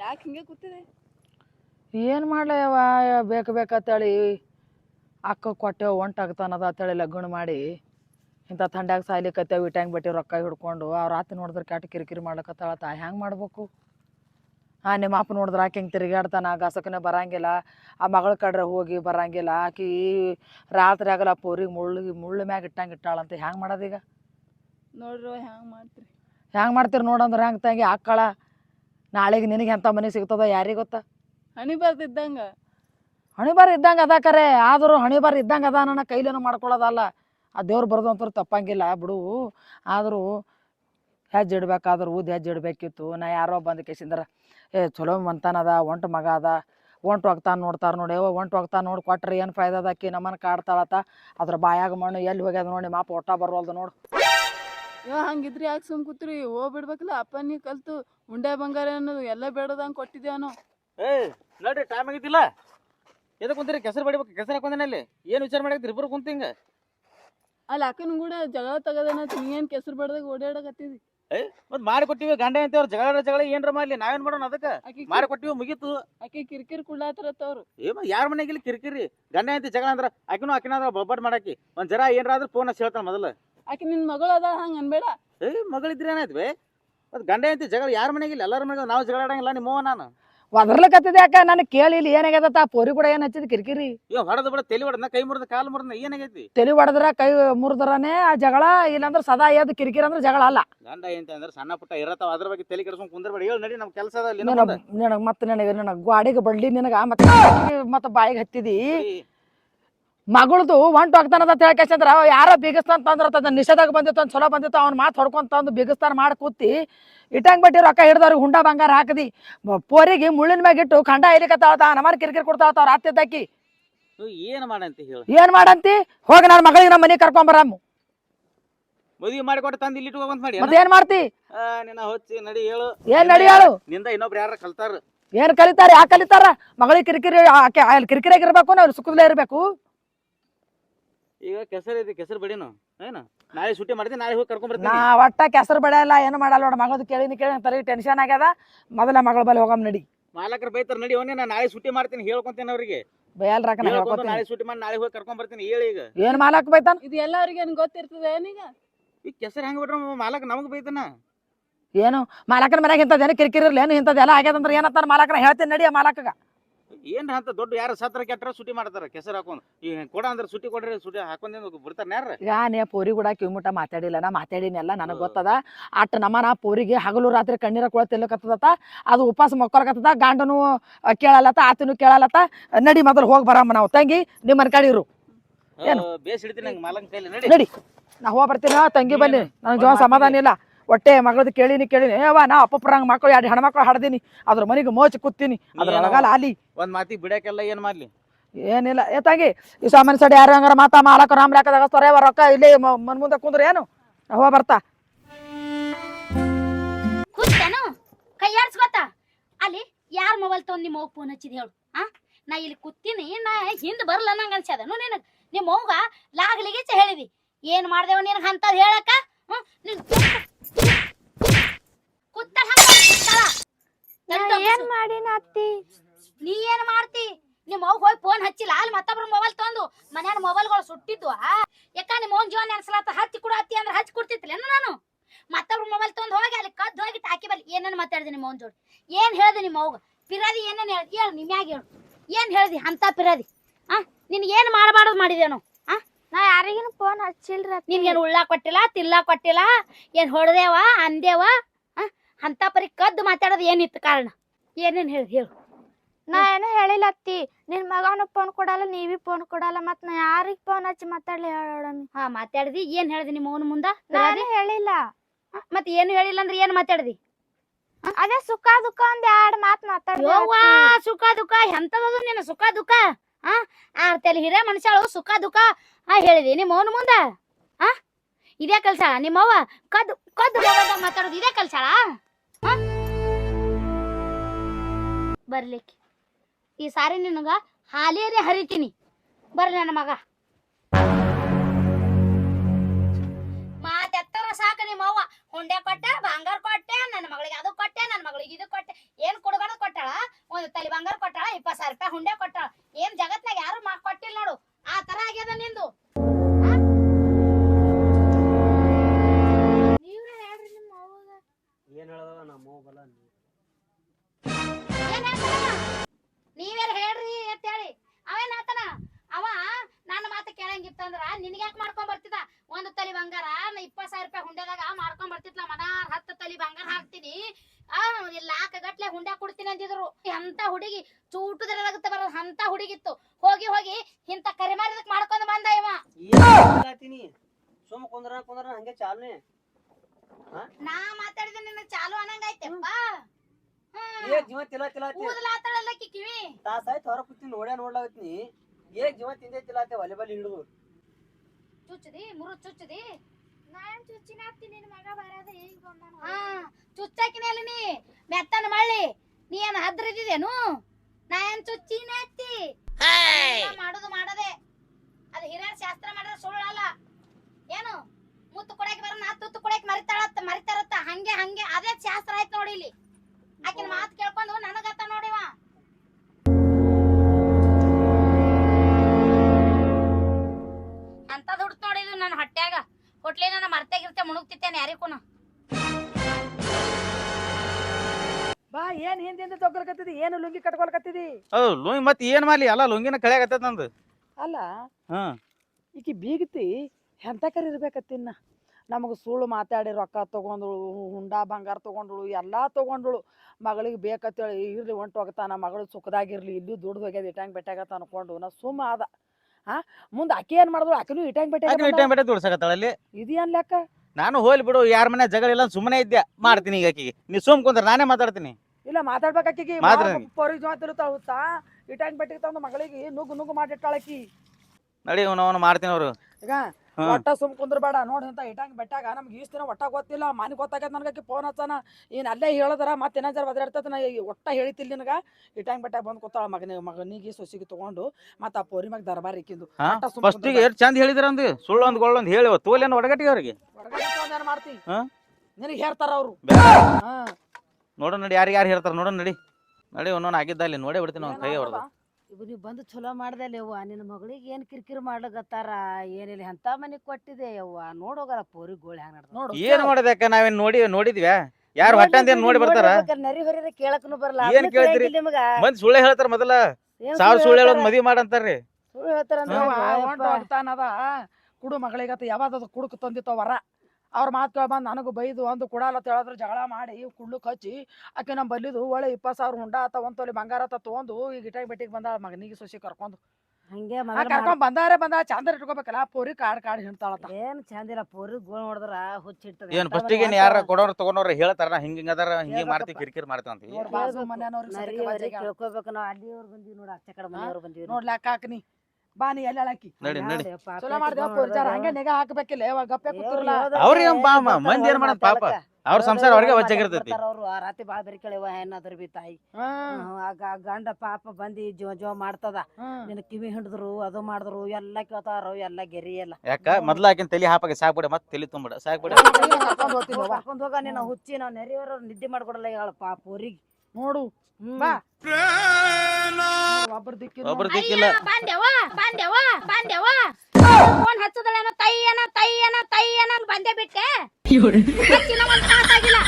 ಯಾಕೆ ಹಿಂಗೆ ಕೂತಿದೆ? ಏನು ಮಾಡ್ಲವ ಬೇಕು ಬೇಕಂತೇಳಿ ಅಕ್ಕ ಕೊಟ್ಟೆವು ಒಂಟಾಗ್ತಾನದ ಅಂತೇಳಿ ಲಗ್ನ ಮಾಡಿ. ಇಂಥ ಥಂಡ್ಯಾಗ ಸಾಯ್ಲಿಕತ್ತೇವು ಇಟ್ಯಾಂಗ್ ಬಟ್ಟಿ ರೊಕ್ಕ ಹಿಡ್ಕೊಂಡು ಅವ್ರ ಆತ ನೋಡಿದ್ರೆ ಕೆಟ್ಟ ಕಿರಿಕಿರಿ ಮಾಡ್ಲಕತ್ತಾಳ ತಾ ಹೆಂಗೆ ಮಾಡ್ಬೇಕು? ಹಾಂ ನಿಮ್ಮ ಅಪ್ಪ ನೋಡಿದ್ರೆ ಆಕೆ ಹಿಂಗೆ ತಿರುಗಾಡ್ತಾನ ಗಸಕನೇ ಬರಂಗಿಲ್ಲ. ಆ ಮಗಳ ಕಡ್ರೆ ಹೋಗಿ ಬರಂಗಿಲ್ಲ. ಆಕಿ ರಾತ್ರಿ ಆಗಲ್ಲ ಪೋರಿಗೆ ಮುಳ್ಳು ಮುಳ್ಳು ಮ್ಯಾಗ ಇಟ್ಟಂಗೆ ಇಟ್ಟಾಳಂತ. ಹೆಂಗೆ ಮಾಡೋದೀಗ ನೋಡ್ರಿ ಹ್ಯಾಂಗೆ ಮಾಡ್ತೀರಿ? ಹ್ಯಾಂಗೆ ಮಾಡ್ತೀರಿ ನೋಡಂದ್ರೆ ಹೆಂಗೆ ತಂಗಿ ಆಕ್ಕಳ ನಾಳೆಗೆ ನಿನಗೆ ಎಂಥ ಮನೆ ಸಿಗ್ತದ ಯಾರಿಗೆ ಗೊತ್ತಾ? ಹಣಿ ಬರ್ದಿದ್ದಂಗ ಹಣಿಬಾರ ಇದ್ದಂಗೆ ಅದ ಕರೆ. ಆದರೂ ಹಣಿಬಾರ ಇದ್ದಂಗೆ ಅದ. ನನ್ನ ಕೈಲೇನು ಮಾಡ್ಕೊಳ್ಳೋದಲ್ಲ ಆ ದೇವ್ರು ಬರ್ದು ಅಂತಾರೆ ತಪ್ಪಂಗಿಲ್ಲ ಬಿಡು. ಆದರೂ ಹೆಜ್ಜೆ ಇಡ್ಬೇಕಾದ್ರೆ ಊದ್ ಹೆಜ್ಜೆ ಇಡಬೇಕಿತ್ತು ನಾ ಯಾರೋ ಬಂದು ಕೇಸಿಂದ್ರೆ ಏ ಚಲೋ ಮಂತಾನದ ಒಂಟು ಮಗ ಅದ ಒಂಟು ಹೋಗ್ತಾನೆ ನೋಡ್ತಾರೆ ನೋಡಿ ಅವ ಒಂಟು ಹೋಗ್ತಾನೆ ನೋಡಿ ಕೊಟ್ರೆ ಏನು ಫಾಯ್ದ ಅದ ಆಕಿ ನಮ್ಮನ್ನ ಕಾಡ್ತಾಳತ್ತ ಅದ್ರ ಬಾಯಾಗ ಮಣ್ಣು ಎಲ್ಲಿ ಹೋಗ್ಯದ ನೋಡಿ ಮಾಪ ಒಟ್ಟ ಬರೋಲ್ದು ನೋಡು. ಯೋ ಹಂಗಿದ್ರಿ ಯಾಕೆ ಸುಮ್ ಕೂತ್ರಿ? ಹೋಗ್ಬಿಡ್ಬೇಕಲ್ಲ ಅಪ್ಪ ನೀ ಕಲ್ತು ಉಂಡೆ ಬಂಗಾರ ಅನ್ನೋದು ಎಲ್ಲ ಬೇಡದಂಗೆ ಕೊಟ್ಟಿದ್ಯಾನೋ. ಏ ನೋಡ್ರಿ ಟೈಮ್ ಆಗಿದ್ದಿಲ್ಲ. ಎದಕ್ಕೆ ಕುಂತೀರಿ? ಕೆಸರು ಬಡಿಬೇಕು ಕೆಸರ ಹಾಕೊಂಡೇನೆ ಅಲ್ಲಿ? ಏನು ವಿಚಾರ ಮಾಡಿದ್ರಿ ಇಬ್ಬರು ಕುಂತಿಂಗ ಅಲ್ಲಿ ಅಕ್ಕನ ಕೂಡ ಜಗಳ ತಗದನ ನೀ ಏನು ಕೆಸರು ಬಡ್ದಾಗ ಓಡಾಡಕತ್ತಿದಿ ಮತ್ತೆ ಮಾರಿ ಕೊಟ್ಟಿವಿ ಗಂಡ ಅಂತ ಅವ್ರು ಜಗಳ ಜಗಳ ಏನ್ರ ಮಾಡ್ಲಿ ನಾವೇನ್ ಮಾಡೋಣ ಅದಕ್ಕ? ಮಾರಿ ಮಾಡಿ ಕೊಟ್ಟಿವಿ ಮುಗೀತು. ಆಕಿ ಕಿರಿಕಿರಿ ಕುಳ್ಳಾತರತ್ತವ್ರು ಏಮ ಯಾರ ಮನೆಗೆ ಇಲ್ಲಿ ಕಿರಿಕಿರಿ? ಗಂಡ ಅಂತ ಜಗಳ ಅಂದ್ರ ಆಕಿನೂ ಆಕಿನ ಬಬ್ಬಡ್ ಬೊಬ್ಬಟ್ ಮಾಡಾಕಿ. ಒಂದ್ ಜರ ಏನ್ರ ಆದ್ರೆ ಫೋನ್ ಹಚ್ಚಿ ಹೇಳ್ತಾನ ಮೊದಲ. ಆಕಿ ನಿನ್ ಮಗಳು ಅದ ಹಂಗ ಅನ್ಬೇಡ. ಏ ಮಗಳಿದ್ರೆ ಏನಾಯ್ತು ಬೇ? ಮತ್ ಗಂಡ ಅಂತ ಜಗಳ ಯಾರ ಮನೆಗೆ ಇಲ್ಲ? ಎಲ್ಲರ ಮನೆಗೆ ನಾವು ಜಗಳ ಆಡಂಗಿಲ್ಲ ನಿಮ್ಮವ್ವ ನಾನು. ಒದರ್ಲಕತ್ತಿದೆ ಯಾಕ? ನನ್ ಕೇಳಿ ಇಲ್ಲಿ ಏನಾಗ್ಯದತ್ತ ಆ ಪೋರಿ ಕೂಡ ಏನ್ ಹಚ್ಚಿದ್ ಕಿರಿಕಿರಿ? ಇವ್ ಹೊಡೆದ ಬಿಡ ತಲೆ ಹೊಡೆದ ಕೈ ಮುರಿದ ಕಾಲು ಮುರಿದ ಏನಾಗೈತಿ? ತಲೆ ಹೊಡೆದ್ರ ಕೈ ಮುರಿದ್ರನೇ ಆ ಜಗಳ ಇಲ್ಲಾಂದ್ರ ಸದಾ ಎದ್ದು ಕಿರಿಕಿರಿ ಅಂದ್ರೆ ಜಗಳ ಅಲ್ಲ. ಗಂಡ ಅಂದ್ರೆ ಸಣ್ಣ ಪುಟ್ಟ ಇರತ್ತಾವ ಅದ್ರ ಬಗ್ಗೆ ತಲೆ ಕೆಡಿಸ್ಕೊಂಡ್ ಕುಂದ್ರಬೇಡ. ಹೇಳಿ ನಡಿ ನಮ್ ಕೆಲಸ ಅದ ನಿನಗೆ ಮತ್ತೆ ನನಗ ನಿನಗೆ ಗಾಡಿಗೆ ಬಡ್ಲಿ ನಿನಗ ಮತ್ತೆ ಮತ್ತೆ ಬಾಯಿಗೆ ಹತ್ತಿದಿ. ಮಗಳದು ಒಂಟು ಆಗ್ತಾನದ ತಿಳ್ಕಂದ್ರ ಯಾರ ಬಿಗಸ್ತಾನ ತಂದ್ರ ತದ ನಿಷೇಧಾಗ ಬಂದಿತ್ತು ಅಂತ ಚಲೋ ಬಂದಿತ್ತು ಅವ್ನ ಮಾತು ಹೊಡ್ಕೊಂಡ್ ತಂದು ಬೀಗಿಸ್ತಾನ ಮಾಡಿ ಕೂತಿ ಇಟ್ಟಂಗ್ ಬಟ್ಟಿ ರೊಕ್ಕ ಹಿಡ್ದವ್ರಿಗೆ ಹುಂಡ ಬಂಗಾರ ಹಾಕದಿ. ಪೋರಿಗೆ ಮುಳ್ಳಿನ ಮ್ಯಾಗ ಇಟ್ಟು ಖಂಡ ಇಲಿಕತ್ತಾಳ ನಮಾರ್ ಕಿರಿಕಿರಿ ಕೊಡ್ತಾಳ ಅವ್ರ ಅತ್ತಿದ್ದಾಕಿ ಏನ್ ಮಾಡಂತ ಹೇಳು? ಏನ್ ಮಾಡಂತಿ? ಹೋಗಿ ನನ್ನ ಮಗಳಿಗೆ ನಮ್ಮ ಮನೆಗೆ ಕರ್ಕೊಂಬರಮ್ಮ ಮದುವೆ ಮಾಡಿ ಕೊಟ್ಟು ತಂದು ಇಲ್ಲಿ ಇಟ್ಕೋಬಂತ ಮಾಡಿ ಮತ್ತೆ ಏನ್ ಮಾಡ್ತಿ? ನಿನ್ನ ಹೊಚ್ಚಿ ನಡಿ ಹೇಳು. ಏನ್ ಹೇಳು? ನಿಂದ ಇನ್ನೊಬ್ರು ಯಾರ ಕಲ್ತಾರ? ಏನ್ ಕಲಿತಾರ ಯಾಕೆ ಕಲಿತಾರ? ಮಗಳಿಗೆ ಕಿರಿಕಿರಿ ಕಿರಿಕಿರಿಯಾಗಿರ್ಬೇಕು ಅಲ್ಲಿ ಕಿರಿಕಿರಿ ಇರಬೇಕು ನಾವು ಸುಖದಲ್ಲೇ ಇರ್ಬೇಕು. ಈಗ ಕೆಸರು ಐತಿ ಕೆಸರು ಬಡಿನು? ಏನ? ನಾಳೆ ಸುಟ್ಟಿ ಮಾಡ್ತೀನಿ ನಾಳೆ ಹೋಗಿ ಕರ್ಕೊಂಡ್ ನಾ ಬರ್ತೀನಿ ಒಟ್ಟ ಕೆಸರು ಬಡಿಯಲ್ಲ ಏನು ಮಾಡಲ್ಲ ನೋಡ ಮಗದ ಕೇಳಿನಿ ಕೇಳಿ ತಲೆ ಟೆನ್ಷನ್ ಆಗ್ಯದ. ಮೊದಲ ಮಗಳ ಬಲ್ಲಿ ಹೋಗಮ್ ನಡಿ. ಮಾಲಕರು ಬೈತಾರ ನಡಿ ಅವನೇ ನಾ ನಾಳೆ ಸುಟ್ಟಿ ಮಾಡ್ತೀನಿ ಹೇಳ್ಕೊಂತೇನೆ ಅವ್ರಿಗೆ. ಬಯಲ್ರಾಕ ನಾ ಹೇಳ್ಕೊಂಡು ಹೇಳ್ಕೊತೀನಿ. ನಾಳೆ ಸುಟ್ಟಿ ಮಾಡಿ ನಾಳೆ ಹೋಗಿ ಕರ್ಕೊಂಡ್ ಬರ್ತೀನಿ ಹೇಳಿ ಈಗ. ಏನ್ ಮಾಲಕ್ ಬೈತಾನ? ಇದು ಎಲ್ಲ ಅವ್ರಿಗೆ ಏನ್ ಗೊತ್ತಿರ್ತದ ಏನೀಗ? ಈ ಕೆಸರು ಹೆಂಗ್ ಬಿಟ್ರ ಮಾಲಕ ನಮಗ್ ಬೈತಾನ? ಏನು? ಮಾಲಕನ ಮನ್ಯಾಗ ಇಂಥದ್ದು ಏನು ಕಿರಿಕಿರಿ ಇರ್ಲಿ ಏನು ಇಂಥದ್ದು ಎಲ್ಲ ಆಗ್ಯದಂದ್ರೆ ಏನಂತಾರ ಮಾಲಕನ ಹೇಳ್ತೀನಿ ನಡಿ ಆ ಮಾಲಕಗ. ಏನ್ ಅಂತ ದೊಡ್ಡ ಯಾರ ಸತ್ರ ಕೆಟ್ಟ ಸುಟಿ ಮಾಡ್ತಾರ ಕೆಸರು ಹಾಕೊಂಡು. ಈ ಕೊಡ ಅಂದ್ರೆ ಸುಟಿ ಕೊಡ್ರಿ ಸುಟಿ ಹಾಕೊಂಡ್ ಬಿಡ್ತಾರ ಯಾರ ನೀ ಪೋರಿ ಕೂಡ ಕಿವಿಮುಟ ಮಾತಾಡಿಲ್ಲ ನಾ ಮಾತಾಡಿನೆಲ್ಲ ನನಗೆ ಗೊತ್ತದ. ಅಟ್ ನಮ್ಮನ ಪೋರಿಗೆ ಹಗಲು ರಾತ್ರಿ ಕಣ್ಣೀರ ಕೊಳ ತಿನ್ನಕತ್ತದತ್ತ ಅದು ಉಪವಾಸ ಮಕ್ಕೊಳಕತ್ತದ ಗಂಡನು ಕೇಳಲತ್ತ ಆತನು ಕೇಳಲತ್ತ. ನಡಿ ಮೊದಲು ಹೋಗಿ ಬರಮ್ಮ ನಾವು. ತಂಗಿ ನಿಮ್ಮ ಮನ್ಕಾಡಿರು ಏನು? ಬೇಸ್ ಹಿಡಿತೀನಿ ಕೈಲಿ ನಡಿ. ನಡಿ. ನಾ ಹೋಗಿ ಬರ್ತೀನಿ ತಂಗಿ ಬನ್ನಿ. ನನಗೆ ಜೋ ಸಮಾಧಾನ ಇಲ್ಲ. ಹೊಟ್ಟೆ ಮಗಳದ್ದು ಕೇಳಿನಿ ಕೇಳಿನಿ. ಏವ ನಾ ಅಪ್ಪಪ್ರಂಗ ಮಕ್ಕಳು ಎರಡು ಹೆಣ್ಮಕ್ಳು ಹಾಡ್ದೀನಿ. ಅದ್ರ ಮನೆಗೆ ಮೋಚ್ ಕೂತೀನಿ. ಅದ್ರ ನೀನು- ಒಳಗಲ್ಲ ಆಲಿ ಒಂದ್ ಮಾತಿ ಬಿಡಕ್ಕೆಲ್ಲ ಏನ್ ಮಾಡ್ಲಿ? ಏನಿಲ್ಲ. ಏತಾಗಿ ತಂಗಿ ಈ ಸಾಮಾನ್ಯ ಸಡಿ ಯಾರು ಹಂಗಾರ ಮಾತಾ ಮಾಲಕ ರಾಮ್ ಲೆಕ್ಕದಾಗ ರೊಕ್ಕ ಇಲ್ಲಿ ಮನ್ ಮುಂದೆ ಕುಂದ್ರೆ ಏನು? ಹೋಗ ಬರ್ತಾ. ಕೂತೇನು ಕೈ ಆಡ್ಸ್ಕೊತ ಅಲ್ಲಿ ಯಾರ ಮೊಬೈಲ್ ತಗೊಂಡ್ ನಿಮ್ಮ ಅವ್ವ ಫೋನ್ ಹಚ್ಚಿದ್ ಹೇಳು. ಆ? ನಾ ಇಲ್ಲಿ ಕೂತೀನಿ ನಾ ಹಿಂದ್ ಬರ್ಲ ನಂಗ ಅನ್ಸ್ಯದ. ನೋ ನಿನಗ್. ನಿಮ್ಮ ಅವ್ಗ ಲಾಗ್ಲಿಗೆ ಚ ಹೇಳಿದಿ. ಏನ್ ಮಾಡ್ದೇವ ನಿನ್ ಅಂತದ್ ಹೇಳಕ ಹ್ಮ್? ನೀನ್ ಕೂತಾಳ. ಏನ್ ಮಾಡಿನ ಅತ್ತಿ? ನೀ ಏನ್ ಮಾಡ್ತಿ? ನಿಮ್ಮ ಅವ್ ಹೋಗಿ ಫೋನ್ ಹಚ್ಚಿಲ್ಲ. ಅಲ್ಲಿ ಮತ್ತೊಬ್ರ ಮೊಬೈಲ್ ತೊಂದು ಮನ್ಯಾನ ಮೊಬೈಲ್ಗಳು ಸುಟ್ಟಿದ್ವು. ಯಾಕ ನಿಮ್ಮ ಅವ್ನ ಜೀವನ ನೆನ್ಸಲತ್ತ ಹಚ್ಚಿ ಕೊಡು ಅತ್ತಿ ಅಂದ್ರೆ ಹಚ್ಚಿ ಕೊಡ್ತಿತ್ತಿಲ್ಲೇನು ನಾನು? ಮತ್ತೊಬ್ರ ಮೊಬೈಲ್ ತಂದು ಹೋಗಿ ಅಲ್ಲಿ ಕದ್ದು ಹೋಗಿ ತಾಕಿ ಬಲ್ಲಿ ಏನೇನು ಮಾತಾಡಿದೆ ನಿಮ್ಮ ಅವ್ನ ಜೋಡಿ? ಏನ್ ಹೇಳ್ದೆ ನಿಮ್ಮ ಅವ್ಗ ಪಿರಾದಿ ಏನೇನು ಹೇಳ್ದಿ? ಹೇಳು ನಿಮ್ಯಾಗ ಹೇಳು. ಏನ್ ಹೇಳ್ದಿ ಅಂತ ಪಿರಾದಿ? ಆ ನಿನ್ಗೆ ಏನ್ ಮಾಡಬಾರ್ದು ಮಾಡಿದೇನು? ಆ? ನಾ ಯಾರಿಗಿನ ಫೋನ್ ಹಚ್ಚಿಲ್ರ ನಿನ್ಗೇನು ಉಳ್ಳಾ ಕೊಟ್ಟಿಲ್ಲ ತಿಲ್ಲಾ ಕೊಟ್ಟಿಲ್ಲ? ಏನ್ ಹೊಡೆದೇವ ಅಂದೇವ? ಅಂತ ಪರಿ ಕದ್ದು ಮಾತಾಡೋದು ಏನಿತ್ತು ಕಾರಣ? ಏನೇನ್ ಹೇಳ್ದಿ ಹೇಳು. ನಾ ಏನೋ ಹೇಳಿಲ್ಲ ಅತ್ತಿ. ನಿನ್ ಮಗನು ಫೋನ್ ಕೊಡಲ್ಲ ನೀವಿ ಫೋನ್ ಕೊಡಲ್ಲ ಮತ್ ನಾ ಯಾರಿಗ್ ಫೋನ್ ಹಚ್ಚಿ ಮಾತಾಡ್ಲಿ ಹೇಳೋಣ ಹಾ ಮಾತಾಡ್ದಿ. ಏನ್ ಹೇಳ್ದಿ ನಿಮ್ಮ ಅವನ ಮುಂದ? ನಾನು ಹೇಳಿಲ್ಲ. ಮತ್ತೆ ಏನು ಹೇಳಿಲ್ಲ ಅಂದ್ರೆ ಏನ್ ಮಾತಾಡ್ದಿ? ಅದೇ ಸುಖ ದುಃಖ ಒಂದ್ ಎರಡ್ ಮಾತ್ ಮಾತಾಡ್ದೆ ಯವ್ವಾ. ಸುಖ ದುಃಖ. ಎಂತದದು ನಿನ್ನ ಸುಖ ದುಃಖ? ಆ ಆರ್ತೇಲಿ ಹಿರೇ ಮನುಷ್ಯಳು ಸುಖ ದುಃಖ. ಆ ಹೇಳಿದಿ ನಿಮ್ಮ ಅವನ ಮುಂದ? ಆ ಇದೇ ಕಲ್ಸಾಳ ನಿಮ್ಮವ್ವ ಕದ್ದು ಕದ್ದು ಮಾತಾಡೋದು ಇದೇ ಕಲ್ಸಾಳ? ಬರ್ಲಿಕ್ಕೆ. ಈ ಸಾರಿ ನಿನಗ ಹಾಲೇರಿ ಹರಿತೀನಿ. ಬರ್ರಿ ನನ್ನ ಮಗ. ಮಾತೆತ್ತರ ಸಾಕ ನಿಮ್ಮ ಅವ್ವ. ಹುಂಡೆ ಕೊಟ್ಟೆ, ಬಂಗಾರ ಕೊಟ್ಟೆ, ನನ್ನ ಮಗಳಿಗೆ ಅದು ಕೊಟ್ಟೆ, ನನ್ನ ಮಗಳಿಗೆ ಇದು ಕೊಟ್ಟೆ. ಏನ್ ಕೊಡ್ಬಾರ್ದು ಕೊಟ್ಟಾಳ? ಒಂದು ತಲೆ ಬಂಗಾರ ಕೊಟ್ಟಾಳ, ಇಪ್ಪತ್ತು ಸಾವಿರ ರೂಪಾಯಿ ಹುಂಡೆ ಕೊಟ್ಟಾಳ. ನಾ ಮಾತಾಡಿದ ನಿನ್ನ ಚಾಲು ಅನ್ನಂಗೈತೆಪ್ಪ ಏ ಜೀವ ತಿಲ್ಲ ತಿಲ್ಲತಿ ಕೂದಲಾತಾಳಲ್ಲಕ್ಕಿ ಕಿವಿ. ತಾಸ ಆಯ್ತು ಹೊರ ಕೂತಿ ನೋಡ್ಯಾ ನೋಡ್ಲಾಗತ್ನಿ. ಏ ಜೀವ ತಿಂದೆ ತಿಲಾತೆ ವಾಲಿಬಾಲ್ ಹಿಡಿದು. ಚುಚ್ಚದಿ ಮುರು ಚುಚ್ಚದಿ. ನಾನ್ ಚುಚ್ಚಿನ ಹತ್ತಿ ನಿನ್ ಮಗ ಬರದ ಈಗ ಬಂದಾನ ಹಾ ಚುಚ್ಚಾಕಿನಲ್ಲಿ ನೀ. ಮೆತ್ತನ ಮಳ್ಳಿ. ನೀ ಏನ್ ಹದ್ರಿದೇನು ನಾ ಏನ್ ಚುಚ್ಚಿನ ಮಾಡೋದು ಮಾಡದೆ. ಅದು ಹಿರಿಯರ ಶಾಸ್ತ್ರ ಮಾಡಿದ್ರೆ ಸುಳ್ಳಲ್ಲ. ಏನು? ಮುತ್ತು ಕೊಡಕ್ ಬರ ನಾ ತುತ್ತು ಕೊಡಕ್ ಮರಿತಾಳತ್ತ ಮರಿತಾರತ್ತ ಹಂಗೆ ಹಂಗೆ ಅದೇ ಶಾಸ್ತ್ರ ಆಯ್ತು ನೋಡಿ ಇಲ್ಲಿ. ಆಕಿನ ಮಾತು ಕೇಳ್ಕೊಂಡು ನನಗತ್ತ ನೋಡಿವ ಅಂತ ಹುಡ್ತ ನೋಡಿದು ನನ್ನ ಹೊಟ್ಯಾಗ. ಹೊಟ್ಲಿ ನನ್ನ ಮರ್ತೆಗಿರ್ತೆ ಮುಣುಗ್ತಿತ್ತೇನೆ ಯಾರಿಗೂ ಬಾ ಏನ್ ಹಿಂದಿಂದ ತೊಗೊಳಕತ್ತಿದಿ ಏನು ಲುಂಗಿ ಕಟ್ಕೊಳಕತ್ತಿದಿ? ಹೌದು ಲುಂಗಿ ಮತ್ತೆ ಏನ್ ಮಾಡ್ಲಿ? ಅಲ್ಲ ಲುಂಗಿನ ಕಳಿಯಾಗತ್ತದ ನಂದು. ಅಲ್ಲ ಹ್ಮ್ ಈಕಿ ಬೀಗತಿ ಎಂತಕರ್ ಇರ್ಬೇಕತ್ತಿನ್ನ ನಮಗೆ ಸುಳ್ಳು ಮಾತಾಡಿ ರೊಕ್ಕ ತಗೊಂಡಳು ಹುಂಡ ಬಂಗಾರ ತಗೊಂಡಳು ಎಲ್ಲಾ ತಗೊಂಡಳು. ಮಗಳಿಗೆ ಬೇಕಂತೇಳಿ ಇರ್ಲಿ ಹೊಂಟು ಹೋಗ್ತಾನ ಮಗಳು ಸುಖದಾಗಿರಲಿ ಇಲ್ಲಿ ದುಡ್ದು ಹೋಗ್ಯದ ಇಟ್ಯಾಂಗ್ ಬೆಟ್ಟಾಗತ್ತ ಅನ್ಕೊಂಡು ನಾ ಸುಮ್ಮ ಆದ. ಹಾ ಮುಂದೆ ಆಕೆ ಏನು ಮಾಡಿದ್ರು ಆಕೆನು ಇಟ್ಯಾಂಗ್ ಬೆಟ್ಟಾಗ ಬೇಟೆ ದುಡ್ಸಕತ್ತಾಳ ಅಲ್ಲಿ? ಇದೇನ್ ಲೆಕ್ಕ? ನಾನು ಹೋಗ್ಲಿ ಬಿಡು ಯಾರ ಮನೆ ಜಗಳ ಇಲ್ಲ ಸುಮ್ಮನೆ ಇದ್ದೆ. ಮಾಡ್ತೀನಿ ಈಗ ಆಕಿಗೆ. ನೀ ಸುಮ್ ಕುಂದ್ರ ನಾನೇ ಮಾತಾಡ್ತೀನಿ. ಇಲ್ಲ ಮಾತಾಡ್ಬೇಕು ಆಕಿಗೆ. ಹುತ್ತಾ ಇಟ್ಟಂಗ್ ಬೆಟ್ಟಿಗೆ ತಂದು ಮಗಳಿಗೆ ನುಗ್ಗು ನುಗ್ಗು ಮಾಡಿಟ್ಟಾಳಕಿ ನಡಿ ಅವನು ಮಾಡ್ತೀನಿ ಅವರು. ಈಗ. ಒಟ್ಟ ಸುಮ್ ಕುಂದ್ರಬೇಡ ನೋಡಿ ಅಂತ ಇಟ್ಟಂಗ್ ಬೆಟ್ಟಾಗ ನಮ್ಗೆ ಈಸ್ ದಿನ ಒಟ್ಟ ಗೊತ್ತಿಲ್ಲ. ಮನೆ ಗೊತ್ತಾಗ್ಯದ ನನಗೆ ಫೋನ್ ಹಚ್ಚಾನ. ಏನ್ ಅಲ್ಲೇ ಹೇಳದ್ರ ಮತ್ತೆ ಏನಾದ್ರ ಬದಲಾಡ್ತದ ನಾ ಈ ಒಟ್ಟ ಹೇಳಿತಿಲ್ಲ ನಿನಗ. ಇಟ್ಟಂಗ್ ಬೆಟ್ಟಾಗ ಬಂದ್ ಕೂತಾಳ ಮಗನಿಗೆ ಮಗನಿಗೆ ಸೊಸಿಗೆ ತಗೊಂಡು ಮತ್ತ ಆ ಪೋರಿ ಮ್ಯಾಗ ದರ್ಬಾರ್ ಇಕ್ಕಿಂದು. ಒಟ್ಟ ಸುಮ್ ಚಂದ ಹೇಳಿದ್ರ ಅಂದು? ಸುಳ್ಳು ಒಂದ್ ಗೊಳ್ಳೊಂದ್ ಹೇಳಿ ತೋಲೇನು ಒಡಗಟ್ಟಿಗೆ ಅವ್ರಿಗೆ? ಹೊರಗಡೆ ಏನ್ ಮಾಡ್ತಿ? ಹಾ? ನಿನಗೆ ಹೇಳ್ತಾರ ಅವ್ರು. ಹಾ. ನೋಡೋಣ ನಡಿ ಯಾರಿಗೆ ಯಾರು ಹೇಳ್ತಾರ ನೋಡೋಣ ನಡಿ. ನಡಿ ಒಂದೊಂದು ಆಗಿದ್ದ ಅಲ್ಲಿ ನೋಡೇ ಬಿಡ್ತೀನಿ ಅವ್ನ ಕೈ ಅವ್ರದ್ದು ಇವ್ ನೀವು ಬಂದು ಚಲೋ ಮಾಡ್ದೆ ಯವ್ವ ನಿನ್ನ ಮಗಳಿಗೆ ಏನ್ ಕಿರಿಕಿರಿ ಮಾಡ್ಲಕತ್ತಾರ ಏನಿಲ್ಲ ಎಂತ ಮನೆ ಕೊಟ್ಟಿದೆ ಯವ್ವ ನೋಡೋಗಲ್ಲ ಪೋರಿ ಗೋಳಿ ಹ್ಯಾಂಗ ನಡ್ದ ನೋಡು. ಏನ್ ಮಾಡ್ಬೇಕ ನಾವೇನ್ ನೋಡಿ ನೋಡಿದ್ವಿ ಯಾರು ಹೊಟ್ಟಂದೇನ್ ನೋಡಿ ಬರ್ತಾರ? ನರಿ ಹೊರಿ ಕೇಳಕ್ನು ಬರಲ್ಲ. ಏನ್ ಕೇಳ್ತೀರಿ? ನಿಮಗ. ಮಂದಿ ಸುಳ್ಳೆ ಹೇಳ್ತಾರ ಮೊದಲ. ಏನ್ ಸಾವಿರ ಸುಳ್ಳು ಹೇಳೋದ್? ಮದ್ವಿ ಮಾಡಂತಾರ್ರಿ. ಸುಳ್ಳು ಹೇಳ್ತಾರ ಕುಡು ಮಗಳಿಗತ್ತ ಅದು ಕುಡುಕ್ ತಂದಿತ್ತೋ ವರ. ಅವ್ರ ಮಾತು ಕೇಳ್ಬಂದು ನನಗೆ ಬೈದು ಒಂದು ಕುಡಾಲ ಹೇಳಿದ್ರೆ ಜಗಳ ಮಾಡಿ ಕುಳ್ಳು ಕಚ್ಚಿ ಆಕೆ ನಮ್ಮ ಬಲ್ಲಿದು ಒಳ್ಳೆ ಇಪ್ಪತ್ತು ಸಾವಿರ ಹುಂಡ ಆತ ಒಂದ್ ತೊಲಿ ಬಂಗಾರ ಆತ ತೊಗೊಂಡು ಈಗ ಇಟಾಗಿ ಬೆಟ್ಟಿಗೆ ಬಂದಾಳ ಮಗನಿಗೆ ಸೊಸಿ ಕರ್ಕೊಂಡು ಹಂಗೆ ಕರ್ಕೊಂಡ್ ಬಂದಾರೆ ಬಂದ ಚಂದ್ರ ಇಟ್ಕೋಬೇಕಲ್ಲ ಪೋರಿ ಕಾಡ್ ಕಾಡ್ ಹಿಂಡ್ತಾಳತ್ತ ಏನ್ ಚಂದಿಲ್ಲ ಪೋರಿ ಗೋಳ್ ನೋಡಿದ್ರ ಹುಚ್ಚಿಡ್ತದ ಏನ್ ಫಸ್ಟಿಗೆ ಯಾರ ಕೊಡೋರು ತಗೊಂಡವ್ರ ಹೇಳ್ತಾರ ಹಿಂಗ ಹಿಂಗ ಅದಾರ ಹಿಂಗೆ ಮಾಡ್ತೀವಿ ಕಿರಿಕಿರಿ ಮಾಡ್ತೀವಿ ಅಂತ. ಕೇಳ್ಕೊಬೇಕು ನಾವ್ ಅಲ್ಲಿಯವ್ರು ಬಂದಿವಿ ನೋಡ ಆಚೆ ಕಡೆ ಮನೆಯವ್ರು ಬಂದಿವಿ ನೋಡ್ ಲೆಕ್ಕ ಹಾಕ್ನಿ. ಬಾ ನೀ ಎಲ್ಲ ಹಾಕಿ ನಡಿ ನಡಿ. ಚಲೋ ಮಾಡ್ದೇವ ಪೋರ್ಚಾರ ಹಂಗೆ ನಿಗಾ ಹಾಕ್ಬೇಕಿಲ್ಲ ಯಾವಾಗ ಗಪ್ಪೆ ಕೂತಿರಲ್ಲ? ಅವ್ರಿಗೆ ಅಮ್ಮ, ಮಂದಿ ಏನ್ ಮಾಡದ್ ಪಾಪ. ಅವ್ರ ಸಂಸಾರ ಅವ್ರಿಗೆ ವಜ್ಜಾಗಿರ್ತೈತಿ. ಅವರು. ಆ ರಾತ್ರಿ ಬಾಳ ಬೆರಿಕಳಿವ ಏನಾದ್ರು ಬಿ ತಾಯಿ. ಹ್ಮ್ ಹ್ಮ್, ಆ ಗಂಡ ಪಾಪ ಬಂದಿ ಜೋ ಜೋ ಮಾಡ್ತದ. ಹ್ಮ್ ನಿನ್ ಕಿವಿ ಹಿಂಡದ್ರು ಅದು ಮಾಡಿದ್ರು ಎಲ್ಲ ಕೇಳ್ತಾರ ಎಲ್ಲ ಗೆರಿ ಎಲ್ಲ. ಯಾಕ? ಮೊದ್ಲ ಆಕಿನ ತಲಿ ಹಾಪಾಗ ಸಾಕ್ಬಿಡ ಮತ್ತೆ ತಲಿ ತುಂಬಿಡ ಸಾಕ್ಬಿಡ. ಕರ್ಕೊಂಡ್ ಹೋಗ ನೀನು ಹುಚ್ಚಿ ನಾವ್ ನೆರೆಯವರ ನಿದ್ದೆ ಮಾಡ್ಕೊಡಲ್ಲ ಹೇಳ ಪಾಪ ಊರಿಗೆ ನೋಡು ಬಾ. ಒಬ್ಬರ ದಿಕ್ಕಿನ ಒಬ್ರು ಅಯ್ಯ ದಿಕ್ಕಿಲ್ಲ ಬಂದೆವ ಬಂದೆವ ಬಂದೆವ ಫೋನ್ ಹಚ್ಚದಳೇನೋ ತೈಯನ ತೈಯನ ತೈಯನ ಅಂತ ಬಂದೇ ಬಿಟ್ಟೆ. ಹಚ್ಚಿನ ಒಂದ್ ತಾಸಾಗಿಲ್ಲ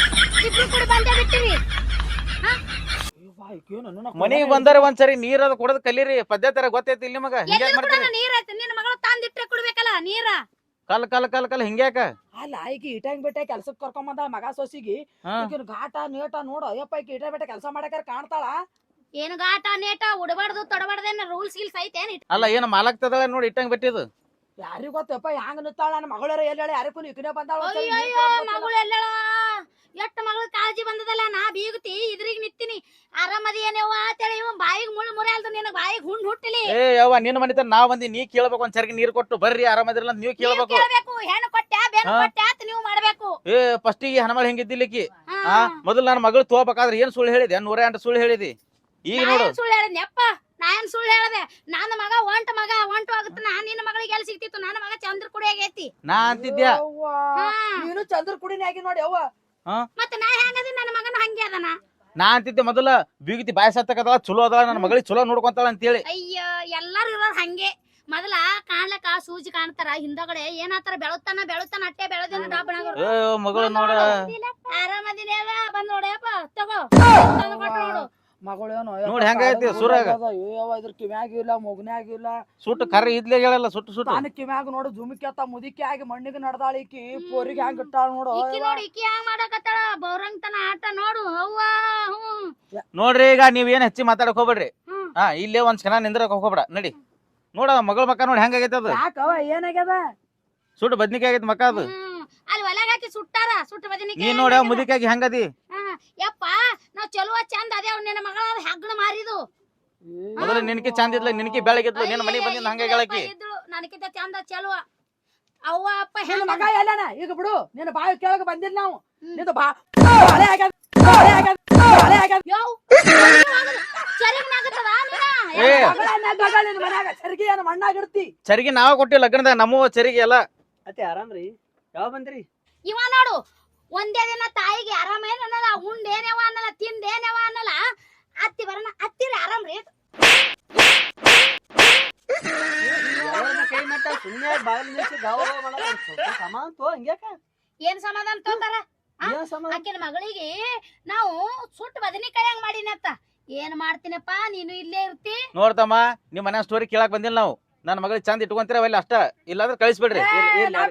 ಇಬ್ರು ಕೂಡ ಬಂದೇ ಬಿಟ್ಟಿವಿ ಮನಿಗ್ ಬಂದಾರ ಒಂದ್ಸರಿ ನೀರ್ ಅದು ಕುಡದ್ ಕಲೀರಿ. ಪದ್ಧತಿ ಗೊತ್ತೈತಿ ಇಲ್ಲಿ ಹಿಂಗ್ಯಾಕ್ ಮಾಡ್ತೀರಿ? ನೀರ್ ಐತಿ? ನಿನ್ನ ಮಗಳು ತಂದಿಟ್ರೆ ಕುಡ್ಬೇಕಲ್ಲ ನೀರ? ಕಲ್ ಕಲ್ ಕಲ್ ಕಲ್ ಹಿಂಗ್ಯಾಕ ಅಲ್ಲ ಈಕಿ ಇಟಂಗ್ ಬಿಟ್ಟೆ ಕೆಲ್ಸಕ್ಕೆ ಕರ್ಕೊಂಡ್ ಬಂದಾಳ ಮಗ ಸೊಸಿಗಿ. ಹಾ. ಈಕಿನ ಘಾಟ ನೇಟ ನೋಡು. ಅಯ್ಯಪ್ಪ ಈಕಿ ಇಟ ಬಿಟ್ಟೆ ಕೆಲಸ ಮಾಡಕ್ಕಾರ ಕಾಣ್ತಾಳ? ಏನು ಗಾಟ ನೇಟ? ಉಡಬಾರ್ದು ತೊಡಬಾರ್ದೇನ ರೂಲ್ಸ್ ಗಿಲ್ಸ್ ಐತೇನ್ ಅಲ್ಲ ಏನ್ ಮಾಲಕ್ತದ ನೋಡಿ ಇಟ್ಟಂಗ್ ಬಿಟ್ಟಿದ್ದು? ಯಾರಿಗ್ ಗೊತ್ತಪ್ಪ ಹ್ಯಾಂಗ ನಿಂತಾಳ ನನ್ನ ಮಗಳರ ಎಲ್ಲ ಯಾರಿಗೂ ಈಕಿನೇ ಬಂದಾಳ ಅಯ್ಯೋ ಮಗಳು ಎಲ್ಲಳ? ಎಷ್ಟ್ ಮಗಳು ಕಾಳಜಿ ಬಂದದಲ್ಲ ನಾ ಬೀಗತಿ ಇದ್ರಿಗೆ ನಿತ್ತೀನಿ ಆರಾಮದಿ ಏನೇವ ಅಂತೇಳಿ ಇವ್ ಬಾಯಿಗೆ ಮುಳ್ಳು ಮುರಿ ಅಲ್ದು ನಿನಗ್ ಬಾಯಿಗೆ ಹುಣ್ಣು ಹುಟ್ಟಲಿ. ಏ ಯವ್ವ ನಿನ್ನ ಮನಿತ ನಾ ಬಂದಿ ನೀ ಕೇಳ್ಬೇಕು ಒಂದ್ಸರಿ ನೀರ್ ಕೊಟ್ಟು ಬರ್ರಿ ಆರಾಮದಿರಲ್ಲ ಅಂತ ನೀವ್ ಕೇಳ್ಬೇಕು. ಕೇಳ್ಬೇಕು ಹೆಣ್ಣು. ಕೊಟ್ಟ್ಯಾ ಅಂತ ನೀವು ಮಾಡ್ಬೇಕು. ಏ ಫಸ್ಟಿಗೆ ಹನುಮಾಳ ಹೆಂಗಿದ್ದಿಲ್ಲಿಕ್ಕಿ ಹಾ. ಆ ಮೊದಲು ನನ್ನ ಮಗಳು ತೋಬೇಕಾದ್ರೆ ಏನ್ ಸುಳ್ಳು ಹೇಳಿದೆ? ನೂರ ಎಂಟು ಸುಳ್ಳು ಹೇಳಿದಿ? ಈಗ ನೋಡು. ಸುಳ್ಳು ಹೇಳಿದ್ನೆಪ್ಪ ನಾ ಏನ್ ಸುಳ್ಳು ಹೇಳದೆ? ನನ್ನ ಮಗ ಒಂಟ ಮಗ ಒಂಟ ಮಗ ಚಂದ್ರಕುಡಿ ಆಗೈತಿ ನಾ ಅಂತಿದ್ದೆ. ನೀನು ಚಂದ್ರ ಕುಡಿನೇ ಆಗಿ ನೋಡಿ ಅವ್ವ ಮತ್ತೆ ನಾ ಹೆಂಗದಿ? ನನ್ನ ಮಗನ ಹಂಗೆ ಅದನ? ನಾ ಅಂತಿದ್ದೆ ಮೊದಲ ಬೀಗತಿ ಬಾಯಸತ್ತಕದಲ್ಲ ಚಲೋ ಅದಲ್ಲ ನನ್ನ ಮಗಳಿಗೆ ಚಲೋ ನೋಡ್ಕೊಂತಾಳ ಅಂತೇಳಿ. ಅಯ್ಯೋ ಎಲ್ಲಾರು ಇರೋದ್ ಹಂಗೆ. ಮೊದಲ ಕಾಣ್ಲಕ್ಕ ಸೂಜಿ ಕಾಣ್ತಾರ ಹಿಂದಗಡೆ ಏನಾತರ ಬೆಳುತ್ತಾನ ಬೆಳುತ್ತಾನ ಅಟ್ಟೆ ಬೆಳದಿನ ಏ ಮಗಳು ನೋಡ. ಆರಾಮದಿನ ಬಂದ್ ನೋಡ್ಯಪ್ಪ ತಗೋ. ತಂದ್ ನೋಡು. ಮಗಳೇನು ನೋಡ್ ಹೆಂಗೈತಿ ಸುರಾಗ. ಅಯ್ಯವ್ವ ಇದ್ರ ಕಿವ್ಯಾಗ ಇಲ್ಲ ಮೊಗ್ನ್ಯಾಗ ಇಲ್ಲ. ಸುಟ್ಟು ಕರೆ ಇದ್ಲೇ ಹೇಳಲ್ಲ ಸುಟ್ಟು ಸುಟ್ಟು. ನಾನು ಕಿವ್ಯಾಗ ನೋಡು ಜುಮಿಕಿ ಅತ್ತ ಆಗಿ ಮಣ್ಣಿಗೆ ನಡ್ದಾಳ ಈಕಿ ಪೋರಿಗೆ ಹೆಂಗ್ ಇಟ್ಟಾಳ ನೋಡು ಇಕ್ಕಿ ನೋಡಿ ಇಕ್ಕಿ ಹ್ಯಾಂಗ ಮಾಡಕತ್ತಾಳ ಬೌರಂಗ್ ತನ ಆಟ ನೋಡು ಅವ್ವ ಹ್ಮ್ ನೋಡ್ರಿ ಈಗ ನೀವ್ ಏನ್ ಹೆಚ್ಚಿ ಮಾತಾಡಕ್ ಹೋಗ್ಬೇಡ್ರಿ. ಹ್ಮ್. ಹಾ ಇಲ್ಲೇ ಒಂದ್ ಕ್ಷಣ ನಿಂದ್ರಕ್ ಹೋಗ್ಬೇಡ ನಡಿ. ನೋಡ ಮಗಳ ಮಕ್ಕ ನೋಡಿ ಹೆಂಗಾಗೈತೆ ಅದು. ಯಾಕವ ಏನಾಗ್ಯದ? ಸುಟ್ಟು ಬದ್ನಿಕಾಯಿ ಆಗೈತೆ ಮಕ್ಕ ಅದು. ಅಲ್ಲಿ ಒಳಗ್ ಹಾಕಿ ಸುಟ್ಟಾರ ಸುಟ್ಟ ಬದನಿಕಾಯಿ ನೀನ್ ನೋಡ ಮುದಿಕಾಗಿ ಹೆಂಗದಿ? ಹಾ, ಯಪ್ಪ ನಾವ್ ಚಲುವ ಚಂದ ಅದೇವ್ ನಿನ್ನ ಮಗಳ ಹೆಗ್ಣ ಮಾರಿದು. ಮೊದಲು ನಿನಕಿ ಚಂದ ಇದ್ಲ ನಿನಕಿ ಬೆಳಗಿದ್ಲು ನಿನ್ನ ಮನೆಗೆ ಬಂದಿದ್ದು ಹಂಗೆ ಹೇಳಕಿ ನನಕಿಂತ ಚಂದ ಚಲುವ ಅವ್ವ ಅಪ್ಪ ಹೆಣ್ಣು ಹೆಂಗ ಮಗ ಎಲ್ಲನ ಈಗ ಬಿಡು ನಿನ್ನ ಬಾಯಿ ಕೇಳಕ್ ಬಂದಿಲ್ಲ ನಾವು. ನಿಂದು ಬಾ ಬಾಳೆ ಆಗ್ಯಾದ ಬಾಳೆ ಇಡ್ತಿ ಚರಿಗೆ ನಾವ ಕೊಟ್ಟಿಲ್ಲ ಲಗ್ನದಾಗ ನಮ್ಮ ಚರಿಗೆ ಎಲ್ಲ ಅತ್ತೆ ಆರಾಮ್ರಿ ಯಾವ ಬಂದ್ರಿ? ಇವ ನೋಡು ಒಂದೇ ದಿನ ತಾಯಿಗೆ ಆರಾಮೇನ ಅನ್ನಲ್ಲ ಉಂಡೇನೇವ ಅನ್ನಲ್ಲ ತಿಂದೇನೇವ ಅನ್ನಲ್ಲ. ಅತ್ತಿ ಬರೋಣ ಅತ್ತಿರ ಆರಾಮ್ ರೀ. ಕೈ ಮಟ್ಟ ಸುಮ್ನೆ ಬಾಗಿಲು ನಿಲ್ಸಿ ಗಾವ ಸಮಾನ ತೋ ಹಂಗ್ಯಾಕ ಏನ್ ಸಮಾಧಾನ ತೋತಾರ ಆಕಿನ ಮಗಳಿಗೆ ನಾವು ಸುಟ್ಟು ಬದನಿಕಾಯಿ ಹಂಗ್ ಮಾಡಿನತ್ತ ಏನ್ ಮಾಡ್ತೀನಪ್ಪ ನೀನು ಇಲ್ಲೇ ಇರ್ತಿ? ನೋಡ್ತಮ್ಮ ನಿಮ್ ಮನೆ ಸ್ಟೋರಿ ಕೇಳಕ್ ಬಂದಿಲ್ಲ ನಾವು. ನನ್ನ ಮಗಳಿಗೆ ಚಂದ ಇಟ್ಕೊಂತೀರ ಅವೆಲ್ಲ ಅಷ್ಟ. ಇಲ್ಲಾಂದ್ರೆ ಕಳಿಸ್ಬಿಡ್ರಿ.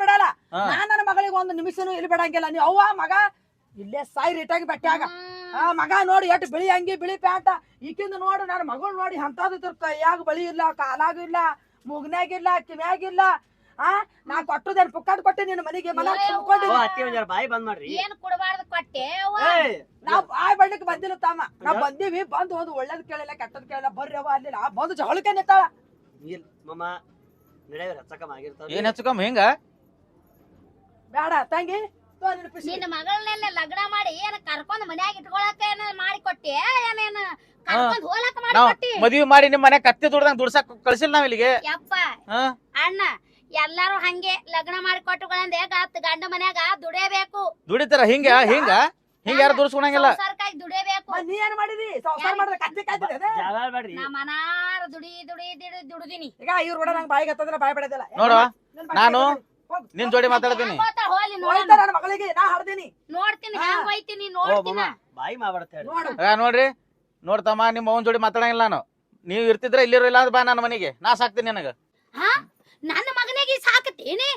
ಬಿಡಲ್ಲ. ಹಾ. ನಾ ನನ್ನ ಮಗಳಿಗೆ ಒಂದು ನಿಮಿಷನು ಇಲ್ಲಿ ಬಿಡಂಗಿಲ್ಲ. ನೀವು ಅವ್ವ ಮಗ ಇಲ್ಲೇ ಸಾಯಿ ರೇಟಾಗಿ ಬೆಟ್ಟಾಗ ಆ ಮಗ ನೋಡಿ ಎಷ್ಟು ಬಿಳಿ ಅಂಗಿ ಬಿಳಿ ಪ್ಯಾಂಟ. ಈಕಿಂದ ನೋಡು ನನ್ನ ಮಗಳು ನೋಡಿ ಅಂತದ್ದು ತಿರ್ತ ಯಾಗ ಬಳಿ ಇಲ್ಲ ಕಾಲಾಗೂ ಇಲ್ಲ ಮುಗ್ನಾಗಿಲ್ಲ ಕಿವ್ಯಾಗಿಲ್ಲ ಆ ನಾ ಕೊಟ್ಟದೇನ್ ಪುಕ್ಕಾಟ್ ಕೊಟ್ಟೆ ನಿನ್ನ ಮನೆಗೆ ಬಾಯಿ ಬಂದ್ ಮಾಡ್ರಿ. ಏನ್ ಕೊಡಬಾರ್ದು ಕೊಟ್ಟೆ. ಏಯ್ ನಾವ್ ಬಾಯ್ ಬಣ್ಣಕ್ ಬಂದಿಲ್ಲ ತಮ್ಮ ನಾವ್ ಬಂದೀವಿ ಬಂದು ಹೋದ್ ಒಳ್ಳೇದ್ ಕೇಳಿಲ್ಲ ಕೆಟ್ಟದ್ ಕೇಳಿಲ್ಲ ಬರ್ರಿ ಅವ ಅಲ್ಲಿಲ್ಲ ಬಂದು ಜಗಳಕ್ಕೆ ನಿಂತಾಳ. ಇಲ್ ಮಮ್ಮ ನಡೆಯವ್ರ ಹಚ್ಚಕಮ್ಮ ಆಗಿರ್ತಾವ ಏನ್ ಹೆಚ್ಚುಕಮ್ಮ ಹಿಂಗ? ಬೇಡ ತಂಗಿ ತೋ ನಿನ್ನ ಪಿಸಿ. ನಿನ್ನ ಮಗಳನ್ನೆಲ್ಲ ಲಗ್ನ ಮಾಡಿ ಏನ ಕರ್ಕೊಂಡ್ ಮನ್ಯಾಗ ಇಟ್ಕೊಳಕ ಏನ ಮಾಡಿ ಕೊಟ್ಟಿ? ಏನೇನ? ಕರ್ಕೊಂಡ್ ಹೋಲಕ ಮಾಡಿ ನಾವ್ ಕೊಟ್ಟಿ? ಮದ್ವಿ ಮಾಡಿ ನಿಮ್ ಮನೆ ಕತ್ತಿ ದುಡ್ದಂಗ್ ದುಡ್ಸಕ್ ಕಳ್ಸಿಲ್ಲ ನಾವ್ ಇಲ್ಲಿಗೆ? ಯಪ್ಪ. ಹಾ. ಅಣ್ಣ ಎಲ್ಲಾರು ಹಂಗೆ ಲಗ್ನ ಮಾಡಿ ಕೊಟ್ಟುಗಳಂದೆ ಅತ್ತ ಗಂಡ ಮನ್ಯಾಗ ದುಡಿಯಬೇಕು. ದುಡಿತಾರ ಹಿಂಗ ಹಿಂಗ? ಹಿಂಗ? ಯಾರು ದುಡ್ಸ್ಕೊಳಂಗಿಲ್ಲ? ಸರ್ಕಾರಿ ದುಡಿಯಬೇಕು. ನೀ ಏನ್ ಮಾಡಿದಿ? ಸಂಸಾರ ಮಾಡಿದ್ರೆ ಕತ್ತಿ ಕಾಯ್ತಿದೆ ಜಾಗ ಬೇಡ್ರಿ. ನಾ ಮನಾರ ದುಡಿ ದುಡಿ ದುಡಿ ದುಡಿದಿನಿ. ಈಗ ಇವ್ರು ಕೂಡ ನಂಗೆ ಬಾಯಿಗೆ ಹತ್ತಂದ್ರೆ ಬಾಯಿ ಬಿಡೋದಿಲ್ಲ. ನೋಡುವ, ನನ್ ನಾನು ಜೋಡಿ ಮಾತಾಡ್ತೀನಿ ನನ್ನ ಮಗಳಿಗೆ ನಾ ಹಾಡ್ತೀನಿ ನೋಡ್ತೀನಿ. ಹೆಂಗ್ ಹೋಯ್ತೀನಿ ಓ ಬಾಯಿ ನೋಡ್ರಿ ನೋಡ್ತಮ್ಮ ನಿಮ್ಮ ಅವನ್ ಜೋಡಿ ಮಾತಾಡಂಗಿಲ್ಲ ನಾನು ನೀವ್ ಇರ್ತಿದ್ರೆ ಇಲ್ಲಿರೋ ಇಲ್ಲ ಬಾ ನನ್ನ ಮನೆಗೆ ನಾ ಸಾಕ್ತೀನಿ ನನಗ ಹಾ ನನ್ನ ಮಗನಿಗೆ ಸಾಕತೇನಿ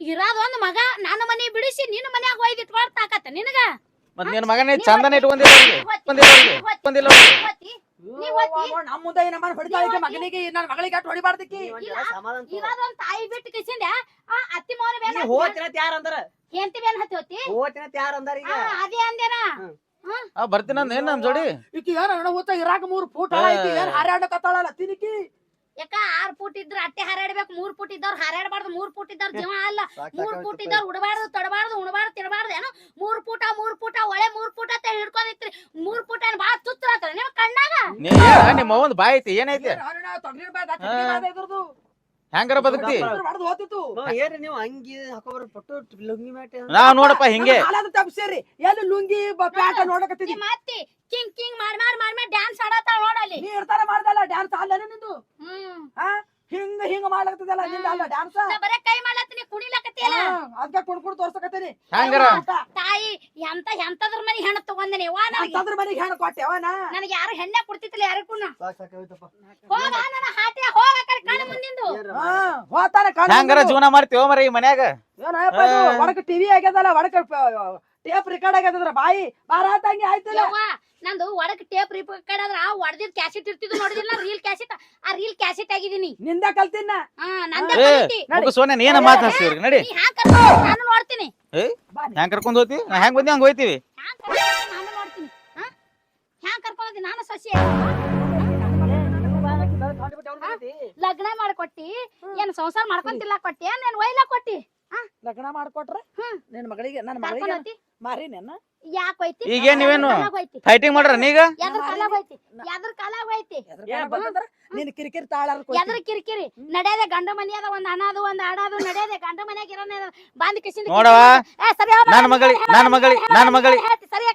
ಇರೋದೊಂದ್ ಒಂದ್ ಮಗ ನನ್ನ ಮನೆ ಬಿಡಿಸಿ ನಿನ್ನ ಮನ್ಯಾಗ ಒಯ್ದು ಇಟ್ಕೊಳ್ತಾಕತ್ತ ನಿನಗ ಮತ್ ನಿನ್ ಮಗನೇ ಚಂದನ ಇಟ್ಕೊಂಡಿಲ್ಲ ಬಂದಿಲ್ಲ ಇಟ್ಕೊಂಡಿಲ್ಲ ನಮ್ಮ ಮುಂದೆ ಹೊಡಿತಾಳೆ ಮಗನಿಗೆ? ನನ್ನ ಮಗಳಿಗೆ ಅಟ್ ಹೊಡಿಬಾರ್ದಕ್ಕಿ? ಒಂದ್ ತಾಯಿ ಬಿಟ್ಟು ಕಿಸಿಂದ ಆ ಅತ್ತಿ ಮೌನ ಬೇನ ಯಾರ ಅಂದ್ರ? ಬೇನ್ ಹತ್ತಿ ಹೋತಿ ಯಾರ ಅಂದಾರ ಈಗ? ಅದೇ ಅಂದೇನ ಆ ಬರ್ತೀನಿ ಅಂದ್ ಏನ್ ನಮ್ ಜೋಡಿ? ಈಕಿ ಏನ ನನ್ನ ಹೊತ್ತ ಇರಾಕ ಮೂರ್ ಫೂಟ್ ಅಳ ಈಕಿ ಏನ್ ಹಾರಾಡಕತ್ತಾಳಲ್ಲ ತಿನಿಕಿ ಯಾಕ ಆರ್ ಫುಟ್ ಇದ್ರ ಅಟ್ಟೆ ಹಾರಾಡ್ಬೇಕು ಮೂರ್ ಫೂಟ್ ಇದ್ದವ್ರು ಹಾರಾಡ್ಬಾರ್ದು ಮೂರ್ ಫೂಟ್ ಇದ್ದವ್ರ ಜೀವ ಅಲ್ಲ ಮೂರ್ ಫೂಟ್ ಇದ್ದವ್ರು ಉಡಬಾರ್ದು ತೊಡಬಾರ್ದು ಉಣಬಾರ್ದು ತಿನ್ನಬಾರ್ದು ಏನೋ ಮೂರ್ ಫೂಟ ಮೂರ್ ಫೂಟ ಒಳೆ ಮೂರ್ ಫೂಟ ಅಂತ ಹಿಡ್ಕೊಂಡಿತ್ರಿ ಮೂರ್ ಫೂಟ ಏನ್ ಬಾಳ ತುತ್ರ ಆತದ ನಿಮ್ ಕಣ್ಣಾಗ ನೀ ಏನ ನಿಮ್ಮ ಅವ್ವಂದ್ ಬಾಯ್ ಐತಿ ಏನೈತಿ? ಹೆಂಗಾರ ಬದುಕ್ತಿ? ಏನ್ರಿ ನೀವು ಅಂಗಿ ಹಾಕೋಬರ್ ಪಟ್ಟು ಲುಂಗಿ ಮ್ಯಾಟೆ? ನಾವ್ ನೋಡಪ್ಪ ಹಿಂಗೆ. ತಪ್ಸೇರಿ ಎಲ್ಲಿ ಲುಂಗಿ ಬ- ಪ್ಯಾಂಟ್ ನೋಡಕತ್ತಿದ್ದಿ ನಿಮ್ಮ ಅತ್ತಿ ಕಿಂಗ್ ಕಿಂಗ್ ಮಾಡ್ ಮಾಡ್ ಮಾಡ್ ಮಾಡ್ ಡ್ಯಾನ್ಸ್ ಆಡತ್ತಾಳ ನೋಡಲ್ಲಿ ನೀ ಇರ್ತಾರ ಮಾಡ್ದಲ್ಲ ಡ್ಯಾನ್ಸ್ ಅಲ್ಲೇನ ನಿಂದು? ಹ್ಮ್. ಹಿಂಗ ಹಿಂಗ ಮಾಡ್ಲಕತ್ತದಲ್ಲ ನಿಂದ ಅಲ್ಲ ಡ್ಯಾನ್ಸ್ ನಾ ಬರೇ ಕೈ ಮಾಡ್ಲತ್ತೀನಿ ಅದಕ್ಕೆ ಕುಡ್ ಕುಡ ತೋರ್ಸಕತ್ತೀನಿ. ಹೆಂಗರ? ತಾಯಿ ಎಂತ ಎಂತದ್ರ ಮನೆ ಹೆಣ್ಣು ತಗೊಂದಿನಿ? ವಾ ನನಗೆ? ಎಂತದ್ರ ಮನೆ ಹೆಣ್ಣು ಕೊಟ್ಟೆ ಅವನ ನನಗೆ ಯಾರು ಹೆಣ್ಣೆ ಕೊಡ್ತಿತ್ತಿಲ್ಲ ಯಾರಿಗೂ. ಸಾಕ್ ಸಾಕಾಯ್ತಪ್ಪ ಹೋಗ ನನ್ನ ಹಾಟಿಯ ಹೋಗ ಕರೆ ಕಣ್ಣು ಮುಂದಿಂದು ಹಾ ಹೋತಾನ ಹೆಂಗರ ಜೀವನ ಮಾಡ್ತೀವೋ ಮರ ಈ ಮನ್ಯಾಗ? ಏನಪ್ಪ ಇದು? ಒಡಕ ಟಿವಿ ಆಗ್ಯದಲ್ಲ ಒಡಕ ಟೇಪ್ ರೆಕಾರ್ಡ್ ಆಗ್ಯದ್ರ ಬಾಯಿ ಬಾರಾತಂಗಿ ಆಯ್ತಲ್ಲ. ಯವ್ವ ನಂದು ಒಡಕ್ ಟೇಪ್ ರಿಕಾರ್ಡ್ ಆದ್ರ ಒಡದಿದ್ ಕ್ಯಾಸೆಟ್ ಇರ್ತಿದ್ದು ನೋಡಿದಿಲ್ಲ ರೀಲ್ ಕ್ಯಾಸೆಟ್ ಆ ರೀಲ್ ಕ್ಯಾಸೆಟ್ ಆಗಿದೀನಿ ನಿಂದ ಕಲ್ತಿನ ಹಾ ನಂದ ಏ. ಸೋನೆ ಏನ ಮಾತಾಡ್ಸಿವ್ರಿ ನಡಿ. ನೀ ಹ್ಯಾಂಗ್ ಕರ್ಕೊಂಡ್ ನಾನು ನೋಡ್ತೀನಿ. ಹೆಂಗ್ ಕರ್ಕೊಂಡ್ ಹೋಗ್ತಿ ನಾ ಹೆಂಗ್ ಬಂದಿ ಹಂಗ್ ಹೋಯ್ತಿವಿ. ಹ್ಯಾಂಗ್ ಕರ್ಕೊಂಡ್ ಹೋಗ್ತಿ ನಾನು ನೋಡ್ತೀನಿ. ಹಾ? ಹ್ಯಾಂಗ್ ಕರ್ಕೊಂಡ್ ಹೋಗ್ತಿ ನಾನು ಸೊಸೆ. ಲಗ್ನ ಮಾಡ್ಕೊಟ್ಟಿ? ಏನ್ ಸಂಸಾರ ಮಾಡ್ಕೊಂತಿಲ್ಲ ಕೊಟ್ಟಿ? ಏನ್ ಒಯ್ಲ ಕೊಟ್ಟಿ? ಲಗ್ನ ಮಾಡ್ಕೊಟ್ರ ಹ್ಮ್. ನಿನ್ ಮಗಳಿಗೆ ನನ್ನ ಮಗಳಿಗೆ ಮಾರಿ ಮಾರಿನೇನ ಯಾಕ್ ಹೋಯ್ತಿ ಈಗೇನ್ ನೀವೇನು? ಫೈಟಿಂಗ್ ಮಾಡ್ರ ನೀಗ ಯಾವ್ದ್ರ ಕಾಲಾಗ್ ಹೋಯ್ತಿ ಯಾವ್ದ್ರ ಕಾಲಾಗ್ ಹೋಯ್ತಿ ನಿನ್ ಕಿರಿಕಿರಿ ತಾಳಾರ ಎದ್ರ ಕಿರಿಕಿರಿ ನಡೆಯದೆ ಗಂಡ ಮನಿ ಅದ ಒಂದ್ ಅನಾದು ಒಂದ್ ಆಡಾದು ನಡೆಯದೆ ಗಂಡ ಮನ್ಯಾಗ ಇರೋ ಬಂದ್ ಕಿಸಿಂದ ನೋಡವ ಏ ಸರಿ ಹೋಗ್ ನನ್ ಮಗಳಿ ನನ್ ಮಗಳಿ ನನ್ ಮಗಳಿ ಸರಿ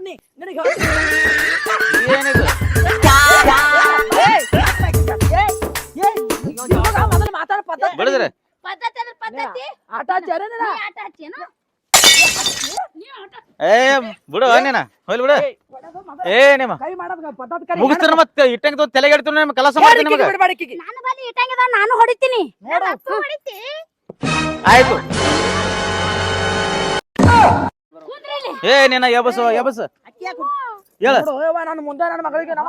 ನೀ ನಿನಗೆ ಏನಿದು ಬಿಡಿದ್ರೆ ಪದ್ಧತಿ ಅದ್ರ ಪದ್ಧತಿ? ಆಟ ಆಚಾರ ನೀ ಆಟ ಹಚ್ಚೇನು ನೀ ಆಟ ಏ ಬಿಡು ನೀನ. ಹೋಗ್ಲಿ ಬಿಡು. ಏ ನಿಮ್ಮ ಕೈ ಮಾಡೋದ್ ಪದ್ಧತಿ ಕರಿ. ಮುಗಿಸ್ತಾರ ಮತ್ತೆ? ಇಟ್ಟಂಗ ತಲೆಗೆ ಇಡ್ತೀನಿ ನಿಮ್ ಕೆಲಸ ಮಾಡ್ತೀನಿ ನಿಮಗೆ? ಬಿಡ್ಬೇಡ ಈಕಿಗೆ. ನಾನು ಬಲ್ಲಿ ಇಟ್ಟಂಗದ ನಾನು ಹೊಡಿತೀನಿ. ನೋಡು. ಹೊಡಿತಿ. ಆಯ್ತು. ಕುಂದ್ರಿ ಇಲ್ಲಿ. ಏ ನಿನ್ನ ಎಬಸು ಎಬಸ್. ಅಕ್ಕಿ ಯಾಕ್ ಹೇಳ. ನೋಡು, ಮುಂದೆ ನನ್ನ ಮಗಳಿಗೆ ನವ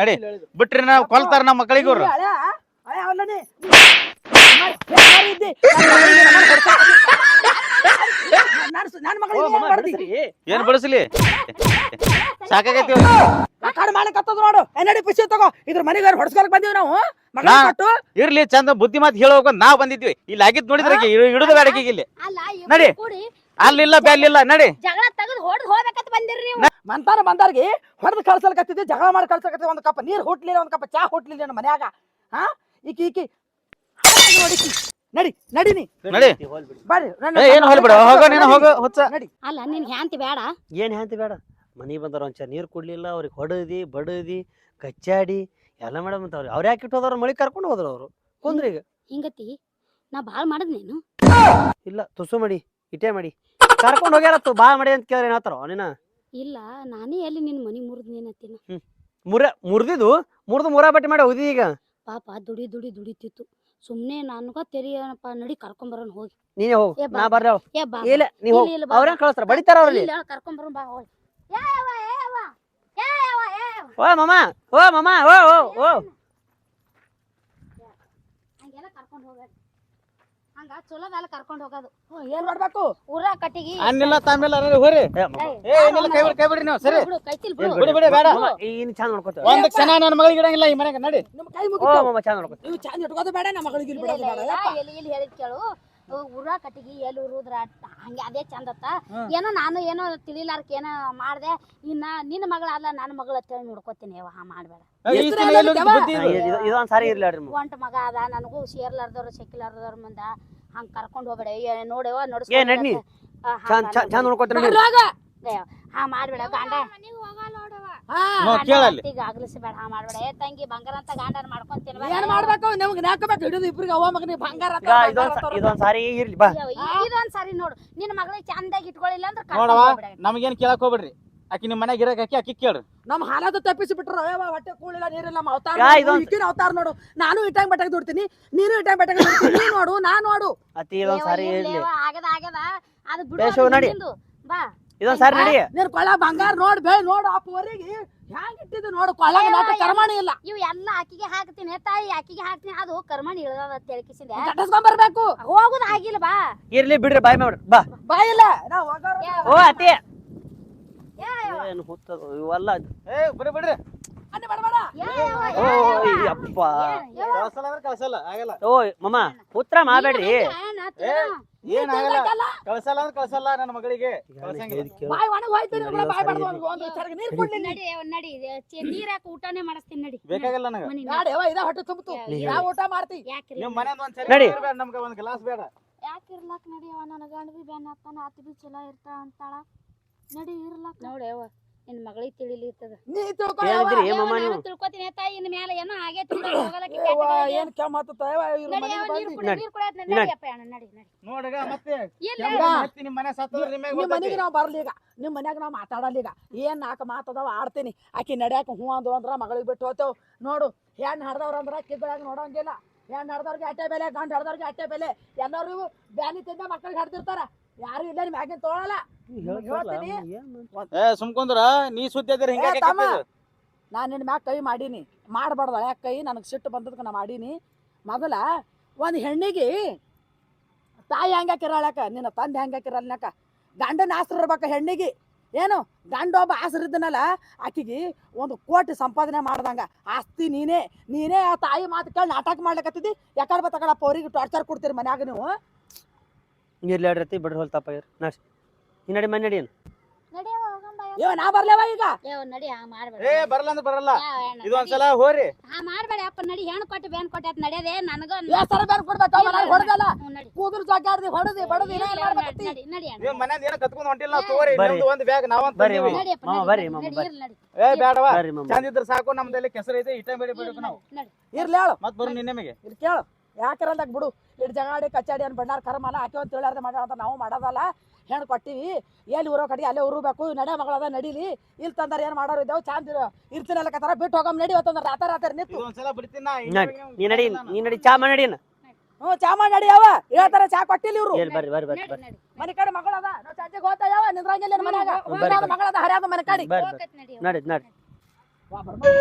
ನಡಿ. ಬಿಟ್ರಿ ನಾವು ಕೊಲ್ತಾರ ನಮ್ಮ ಮಕ್ಕಳಿಗೆ ಅವ್ರು ನನ್ನ ಮಗಳಿಗೆ ಏನ್ ಬಳಸಲಿ? ಸಾಕಾಗೈತಿ ಕಾಡು ಮಾಡಕತ್ತದ ನೋಡು. ಏ, ನಡಿ ಪಿಸಿ ತಗೋ. ಇದ್ರ ಮನೆಗೆ ಹೊಡ್ಸ್ಕೊಳಕ್ ಬಂದಿವಿ ನಾವು. ಮಗಳ ನಾ- ಕೊಟ್ಟು. ಇರ್ಲಿ ಚಂದ ಬುದ್ಧಿ ಮಾತು ಹೇಳೋಕ ನಾವ್ ಬಂದಿದ್ವಿ. ಇಲ್ಲಿ ಆಗಿದ್ ನೋಡಿದ್ರೆ ಆಕಿ ಬೇಡಕ್ಕೆ ಇಲ್ಲಿ. ಅಲ್ಲ ಇಬ್ರು ನಡಿ. ಕೂಡಿ ಅಲ್ಲಿಲ್ಲ ಬ್ಯಾಲಿಲ್ಲ ನಡಿ. ಜಗಳ ತೆಗೆದು ಹೊಡೆದು ಹೋಗ್ಬೇಕಂತ ಬಂದಿರ್ರಿ ನೀವು. ಮಂತಾರ ಬಂದಾರ್ಗಿ ಹೊಡೆದು ಕಳ್ಸಲ್ಕತ್ತಿದ್ದೆ ಜಗಳ ಮಾಡಿ ಕಳ್ಸಕತ್ತಿದ್ದೆ ಒಂದ್ ಕಪ್ ನೀರ್ ಹುಟ್ಲಿಲ್ಲ ಒಂದು ಕಪ್ ಚಾ ಹುಟ್ಲಿಲ್ಲ ನನ್ನ ಮನ್ಯಾಗ. ಹಾ ಈಕಿ ಈಕಿ ನಡಿ ನಡಿನಿ ನಡಿ ಬರ್ರಿ ಏ ಏನ್ ಹೋಗ್ಲಿ ಬಿಡು ಹೋಗೋ ನೀನು ಹೋಗು ಹುಚ್ಚ ನಡಿ. ಅಲ್ಲ ನಿನ್ ಹ್ಯಾಂತಿ ಬೇಡ? ಏನ್ ಹೇಳ್ತಿ ಬೇಡ? ಮನಿ ಬಂದವ್ರ ಒಂಚ ನೀರ್ ಕುಡ್ಲಿಲ್ಲ ಅವ್ರಿಗೆ ಹೊಡದಿ ಬಡದಿ ಕಚ್ಚಾಡಿ ಎಲ್ಲ ಮೇಡಮ್ ಅಂತ ಅವ್ರ. ಯಾಕೆ ಇಟ್ಟು ಹೋದವ್ರ? ಮಳಿ ಕರ್ಕೊಂಡು ಹೋದ್ರು ಅವ್ರು. ಕುಂದ್ರಿ ಈಗ. ಹಿಂಗತಿ ನಾ ಬಾಳ್ ಮಾಡದ್ ನೀನು? ಇಲ್ಲ ತುಸು ಮಾಡಿ ಇಟೇ ಮಾಡಿ. ಕರ್ಕೊಂಡು ಹೋಗ್ಯಾರತ್ತು ಬಾ ಮಾಡಿ ಅಂತ ಕೇಳ್ರಿ ಏನಾತಾರ ನೀನ ಇಲ್ಲ ನಾನೇ ಎಲ್ಲಿ ನಿನ್ ಮನಿ ಮುರಿದ್ ನೀನತ್ತಿನ ಮುರ ಮುರ್ದಿದು ಮುರಿದು ಮುರ ಬಟ್ಟೆ ಮಾಡಿ ಹೋದಿ ಈಗ. ಪಾಪ ದುಡಿ ದುಡಿ ದುಡಿತಿತ್ತು. ಸುಮ್ನೆ ನನ್ಗ ತೆರಿಯನಪ್ಪ ನಡಿ ಕರ್ಕೊಂಬರೋಣ ಹೋಗಿ. ನೀನೇ ಹೋಗು ಏ ಬಾ. ನಾ ಏ ಬಾ ಇಲ್ಲ ನೀ ಹೋಗ್. ಇಲ್ಲ, ಇಲ್ಲ, ಬಾ, ಅವ್ರೇನ್ ಬಾ. ಕಳಿಸ್ತಾರ? ಬಡಿತಾರ ಅವ್ರಲ್ಲಿ? ಇಲ್ಲ ಕರ್ಕೊಂಬರೋಣ ಬಾ ಹೋಗಿ. ಯಾ ಯವ್ವ, ಯಾ ಯವ್ವ, ಯಾ ಯವ್ವ, ಯಾ ಯವ್ವ. ಓ ಮಾಮ ಓ ಮಾಮ ಓ ಓ ಓ. ಹಂಗೆಲ್ಲ ಕರ್ಕೊಂಡ್ ಹೋಗೋದು ಹಂಗ ಚಲೋದಲ್ಲ ಕರ್ಕೊಂಡ್ ಹೋಗೋದು. ಏನ್ ಮಾಡ್ಬೇಕು? ಊರ ಕಟ್ಟಿಗಿ ಅನ್ನಿಲ್ಲ ತಾಮಿಲ್ಲ ಅನ್ನೋದು ಹೋರಿ. ಏ ಏನಿಲ್ಲ ಕೈ ಬಿಡಿ ಕೈ ಬಿಡಿ ನೀವು ಸರಿ. ಬಿಡು ಕೈತಿಲ್ ಬಿಡು. ಬಿಡಿ ಬಿಡಿ ಬೇಡ. ಚಂದ ನೋಡ್ಕೊತೇವೆ? ಒಂದ್ ಕ್ಷಣ ನನ್ನ ಮಗಳಿಗೆ ಇಡಂಗಿಲ್ಲ ಈ ಮನೆಗೆ ನಡಿ. ನಿಮ್ಮ ಕೈ ಓ ಮುಗಿತು ಮಾಮ ಚಂದ ನೋಡ್ಕೊತೇವೆ. ನೀವು ಚಂದ ಇಟ್ಕೋದು ಬೇಡ ನಮ್ಮ ಮಗಳಿಗೆ ಇಲ್ಲಿ ಬಿಡೋದು ಬೇಡ ಇಲ್ಲ, ಎಲ್ಲಿ ಇಲ್ಲಿ ಹೇಳಿದ್ ಕೇಳು. ಅವ್ ಕಟ್ಟಿಗೆ ಕಟ್ಟಿಗಿ ಎಲ್ಲಿ ಉರುದ್ರ ಹಂಗೆ ಅದೇ ಚಂದತ್ತ. ಏನೋ ನಾನು ಏನೋ ತಿಳಿಲಾರ್ಕ ಏನೋ ಮಾಡ್ದೆ ಇನ್ನ ನಿನ್ನ ಮಗಳಲ್ಲ ನನ್ನ ಮಗಳ ಅಂತೇಳಿ ನೋಡ್ಕೋತೀನಿ ಯವ್ವ ಹಾ ಮಾಡ್ಬೇಡ. ಇದೊಂದ್ ಸಾರಿ. ಒಂಟ ಮಗ ಅದ ನನಗೂ ಸೇರ್ಲಾರ್ದವ್ರು ಸೆಕ್ಕಿಲಾರ್ದವ್ರ ಮುಂದ ಹಂಗ ಕರ್ಕೊಂಡ್ ಹೋಗ್ಬೇಡ. ಏ ನೋಡವ ಏ, ಚಂದ ನೋಡ್ಕೊತೀನಿ ಹಾ ಮಾಡ್ಬೇಡ ಗಂಡ. ನೋ ಕೇಳಲ್ಲಿ. ಈಗ ಆಗ್ಲಿಸ್ಬೇಡ ಹಾ ಮಾಡ್ಬೇಡ. ಏ ತಂಗಿ ಬಂಗಾರ ಅಂತ ಗಂಡನ ಮಾಡ್ಕೊಂತೀನಿ ಏನ್ ಮಾಡ್ಬೇಕು? ನಿಮ್ಗೆ ನಾಕಬೇಕು ಹಿಡಿದು ಇಬ್ರಿಗೆ ಅವ ಮಗನಿಗೆ ಬಂಗಾರ ಅಂತ ಇದೊಂದ್ ಇದೊಂದ್ ಸಾರಿ ಇರ್ಲಿ ಬಾ. ಇದೊಂದ್ ಸರಿ ನೋಡು. ನಿನ್ನ ಮಗಳಿಗೆ ಚಂದಾಗಿ ಇಟ್ಕೊಳ್ಳಿಲ್ಲ ಅಂದ್ರೆ. ನಮಗೇನ್ ಕೇಳಕ್ ಹೋಗ್ಬಿಡ್ರಿ. ಆಕಿ ನಿಮ್ ಮನೆಗೆ ಇರಕ್ ಆಕಿ ಆಕಿ ಕೇಳ್ರಿ. ನಮ್ಮ ಹಾಲದ ತಪ್ಪಿಸಿ ಬಿಟ್ರು. ಹೊಟ್ಟೆ ಕೂಳಿಲ್ಲ ನೀರಿಲ್ಲ ನಮ್ಮ ಅವತಾರ ಅವತಾರ ನೋಡು. ನಾನು ಇಟ್ಟಂಗ್ ಬಟ್ಟೆಗೆ ದುಡ್ತೀನಿ ನೀನು ಇಟ್ಟಂಗ್ ಬಟ್ಟೆಗೆ ದುಡ್ತೀನಿ ನೀ ನೋಡು ನಾನ್ ನೋಡು. ಅತಿ ಇದೊಂದ್ ಸಾರಿ ಇರ್ಲಿ ಆಗದ ಆಗದ. ಅದು ಬಿಡು ನಡಿ. ಬಾ. ಇದೊಂದ್ ಸಾರಿ ನಡಿ. ನೀನ್ ಕೊಳ ಬಂಗಾರ ನೋಡ್ ಬೇ ನೋಡು ಆ ಪೋರಿಗೆ ಹ್ಯಾಂಗ್ ಇಟ್ಟಿದ್ದು ನೋಡು ಕೊಳ ನಾಟ ಕರ್ಮಾಣಿ ಇಲ್ಲ. ಇವ್ ಎಲ್ಲ ಆಕಿಗೆ ಹಾಕ್ತೀನಿ ತಾಯಿ ಆಕಿಗೆ ಹಾಕ್ತೀನಿ ಅದು ಕರ್ಮಣಿ ಇಳ್ದದ ಅಂತ ಹೇಳ್ಕಿಸಿದೆ ಕಟ್ಟಿಸ್ಕೊಂಡ್ ಬರ್ಬೇಕು. ಹೋಗುದು ಆಗಿಲ್ಲ ಬಾ. ಇರ್ಲಿ ಬಿಡ್ರಿ ಬಾಯ್ ಮಾಡ್ರಿ ಬಾ. ಬಾಯಿಲ್ಲ ನಾ ಹೋಗಾರ. ಓ ಅತಿ ಏನು ಹುತ್ತದು ಇವೆಲ್ಲ ಏ ಬಿಡ್ರಿ ಬಿಡ್ರಿ. ಅಪ್ಪ ಕಳ್ಸಲ್ಲ ಆಗಲ್ಲ. ಓ ಮಮ್ಮ ಪುತ್ರ ಮಾಡ್ಬೇಡ್ರಿ. ನೀನ್ ಹಂಗೆ ನಾ ತಿನ್ನೋ. ಏನ್ ಆಗಲ್ಲ ಕಳ್ಸಲ್ಲ ಅಂದ್ರೆ ಕಳ್ಸಲ್ಲ ನನ್ನ ಮಗಳಿಗೆ. ಬಾಯಿ ಒಣಗ್ ಬಾಯಿ ಒಂದು ನೀರ್ ನಡಿ. ಅವ ನಡಿ ಚೆ- ನೀರ್ ಹಾಕಿ ಊಟನೇ ಮಾಡಿಸ್ತೀನಿ ನಡಿ. ಬೇಕಾಗಲ್ಲ ನನಗ. ಇದ ಹೊಟ್ಟೆ ತುಂಬಿತು. ಯಾವ ಊಟ ಮಾಡ್ತಿ? ಮನೆ ಒಂದ್ ನಡಿ. ಸರಿ ನಮ್ಗೆ ಒಂದ್ ಗ್ಲಾಸ್ ಬೇಡ. ಯಾಕೆ ಇರ್ಲಾಕ್ ನಡಿಯವ ನನ್ನ ಗಂಡ ಬಿ ಬ್ಯಾನ್ ಆತ ಬಿ ಚಲೋ ಇರ್ತಾಳ ಅಂತಾಳ. ನಡಿ ಇರ್ಲಾಕ್. ನೋಡಿ ನಿನ್ ಮಗಳಿಗೆ ತಿಳಿಲಿತ್ತದ. ನೀ ತಿಳ್ಕೊ ಯವ್ವ. ಮಮ್ಮ ನೀವು. ತಿಳ್ಕೊತೀನಿ ತಾಯಿ ಇನ್ ಮೇಲೆ ಏನೋ ಆಗೈತಿ ಯವ್ವ. ಏನ್ ಕೆಮ್ಮ ಹತ್ತತ್ತ ಯವ್ವ, ಇವ್ರ ಮನೆಗ್ ಬಂದಿ. ನೋಡಗ ಮತ್ತೆ ಇಲ್ಲ, ಕೆಂಪ ಮತ್ತೆ ನಿಮ್ ಮನೆ ಸತ್ತೋದ್ರ ನಿಮಗೆ ನಿಮ್ ಮನೆಗೆ ನಾವ್ ಬರ್ಲಿ ಈಗ. ನಿಮ್ ಮನ್ಯಾಗ ನಾವ್ ಮಾತಾಡಲ್ಲ ಈಗ. ಏನ್ ನಾಲ್ಕು ಮಾತದವ ಆಡ್ತೀನಿ. ಆಕಿ ನಡ್ಯಾಕ ಹೂ ಅಂದ್ರು ಅಂದ್ರ ಮಗಳಿಗೆ ಬಿಟ್ಟು ಹೋತೇವ್ ನೋಡು ಹೆಣ್ಣು ಹಡ್ದವ್ರ ಅಂದ್ರ ಕಿಗ್ಗಳಾಗ ನೋಡಂಗಿಲ್ಲ. ಹೆಣ್ಣು ಹಡ್ದವ್ರಿಗೆ ಅಟ್ಟೆ ಬೆಲೆ ಗಂಡ ಹಡ್ದವ್ರಿಗೆ ಅಟ್ಟೆ ಬೆಲೆ. ಎಲ್ಲರೂ ಬ್ಯಾನಿ ತಿಂದ ಮಕ್ಕಳಿಗೆ ಹಡ್ದಿರ್ತಾರ ಯಾರು ಇಲ್ಲ ನಿಮ್ ಮ್ಯಾಗಿನ ತೊಗೊಳಲ್ಲ? ಹೇಳ್ತೀನಿ. ಏ ಸುಮ್ಕೊಂದ್ರ ನೀ ಸುದ್ದಿ ಅದ್ರ ಹಿಂಗ ಏ, ತಮ್ಮ. ನಾನು ನಿನ್ನ ಮ್ಯಾಗ ಕೈ ಮಾಡೀನಿ. ಮಾಡಬಾರ್ದ ಯಾಕೆ ಕೈ? ನನಗೆ ಸಿಟ್ಟು ಬಂದದಕ್ಕೆ ನಾ ಮಾಡೀನಿ. ಮೊದಲ ಒಂದು ಹೆಣ್ಣಿಗೆ ತಾಯಿ ಹೆಂಗಾಕಿರಾಳಕ ನಿನ್ನ ತಂದೆ ಹೆಂಗಾಕಿರಲ್ನಕ ಗಂಡನ ಆಸರ ಇರ್ಬೇಕ ಹೆಣ್ಣಿಗೆ. ಏನು? ಗಂಡ ಒಬ್ಬ ಆಸರ ಇದ್ದನಲ್ಲ ಆಕಿಗೆ ಒಂದು ಕೋಟಿ ಸಂಪಾದನೆ ಮಾಡ್ದಂಗ. ಆಸ್ತಿ ನೀನೇ ನೀನೇ ಆ ತಾಯಿ ಮಾತು ಕೇಳಿ ನಾಟಕ ಮಾಡ್ಲಿಕತ್ತಿದ್ದಿ. ಯಾಕಡೆ ಬತ್ತಕಡಪ್ಪ ಅವ್ರಿಗೆ ಟಾರ್ಚರ್ ಕೊಡ್ತೀರಿ ಮನ್ಯಾಗ ನೀವು? ಇರ್ಲಿ ಆಡ್ರತಿ ಅತ್ತಿ ಬಿಡ್ರಿ ಹೊಲ್ ತಪ್ಪ ನಡ್ಸ್ ಈ ನಡಿ ಮನೆ ನಡಿ ನಡಿಯವ ಹೋಗಂಬ ಏ ನಾ ಬರ್ಲೇವ ಈಗ? ಏ ನಡಿ ಹಾ ಮಾಡ್ಬೇಡ. ಏ ಬರಲ್ಲ ಅಂದ್ರೆ ಬರಲ್ಲ. ಯಾ, ಯಾ, ನಡಿ. ಇದು ಒಂದ್ಸಲ ಹೋರಿ. ಹಾ ಮಾಡ್ಬೇಡ ಅಪ್ಪ ನಡಿ. ಹೆಣ್ಣು ಕೊಟ್ಟು ಬೇನ್ ಕೊಟ್ಟ ಅದ್ ನಡ್ಯದೆ ನನಗ ಬೇರೆ ಕೊಡ್ಬೇಕು ಮನೆ ಹೊಡೆದಲ್ಲ. ಹ್ಞೂ, ನಡಿ. ಕೂದಲು ಜಾಗಾಡ್ದಿ ಹೊಡೆದಿ ಬಡದಿ ಇಲ್ಲ, ಏನ್ ಇಲ್ಲ, ಮಾಡ್ಬೇಕತ್ತಿ ನಡಿ ನಡಿ ಅಣ್ಣ. ನೀವ್ ಮನ್ಯಾಗ ಏನೋ ಕತ್ಕೊಂಡ್ ಹೊಂಟಿಲ್ಲ ಬರ್ರಿ. ನಿಮ್ದು ಒಂದ್ ಬ್ಯಾಗ್ ನಾವಂತ ಬರ್ರಿ ತಂದೀವಿ. ಮಾಮ. ನಡಿಯಪ್ಪ, ಮಾಮ, ನಡಿ, ಬರ್ರಿ ನಡಿ, ಮಾಮ, ಬರ್ರಿ. ಇರ್ಲಿ, ನಡಿ. ಏ ಬ್ಯಾಡವಾ ಬರ್ರಿ ಮಾಮ ಚಂದ ಇದ್ರ ಸಾಕು ನಮ್ದಲ್ಲಿ ಕೆಸರು ಐತೆ ಇಟ್ಟ ಬೇಡಿ ಬಿಡ್ಬೇಕು ನಾವು. ನಡಿ. ಇರ್ಲಿ ಹೇಳು. ಮತ್ ಬರ್ ನಿನ್ನೆ ನಿಮಗೆ. ಇಲ್ಲಿ ಕೇಳು. ಯಾಕರಂದಾಗ ಬಿಡು ಇಟ್ಟು ಜಗಾಡಿ ಕಚ್ಚಾಡಿ ಅನ್ ಬಣ್ಣಾರ ಕರ್ಮನ ಆಕೆ ಅಂತ ಮಾಡ್ಯಾರ ಅಂತ ನಾವು ಮಾಡೋದಲ್ಲ. ಹೆಣ್ಣು ಕೊಟ್ಟಿವಿ ಎಲ್ಲಿ ಊರೋ ಕಡೆ ಅಲ್ಲೇ ಉರುಬೇಕು ನಡೆ ಮಗಳದ ನಡೀಲಿ. ಇಲ್ಲಿ ತಂದಾರ ಏನ್ ಮಾಡೋರು ಇದ್ದಾವೆ? ಚಂದ ಇರ್ತೀನಲ್ಲ ಇರ್ತೀನಿ ಅಲ್ಲಕತ್ತಾರ ಬಿಟ್ಟು ಹೋಗಮ್ ನಡಿ ಇವತ್ತಂದ್ರ ರಾತ ರಾತ್ರಿ ನಿಂತು. ನೀ ನಡಿ ನೀ ನಡಿ ಚಾ ಮಾಡಿ ನಡಿ ಹ್ಞೂ ಚಾ ಮಾಡಿ ನಡಿ ಯಾವ ಹೇಳ್ತಾರ ಚಾ ಕೊಟ್ಟಿಲ್ಲ ಇವ್ರು. ಬರ್ರಿ ಬರ್ರಿ ಬರ್ರಿ ಬರ್ರಿ. ಮನೆ ಕಡೆ ಮಗಳದ ನಾವು ಚಾಚೆಗೆ ಹೋಗ್ತಾ ಯಾವ ನಿಂದ್ರಂಗಿಲ್ಲ ಮನ್ಯಾಗ. ಮಗಳದ ಹರಿಯಾದ ಮನೆ ಕಡೆ. ನಡಿ. ನಡಿ ವಾ, ಬರ್ಬಾರ್ದು.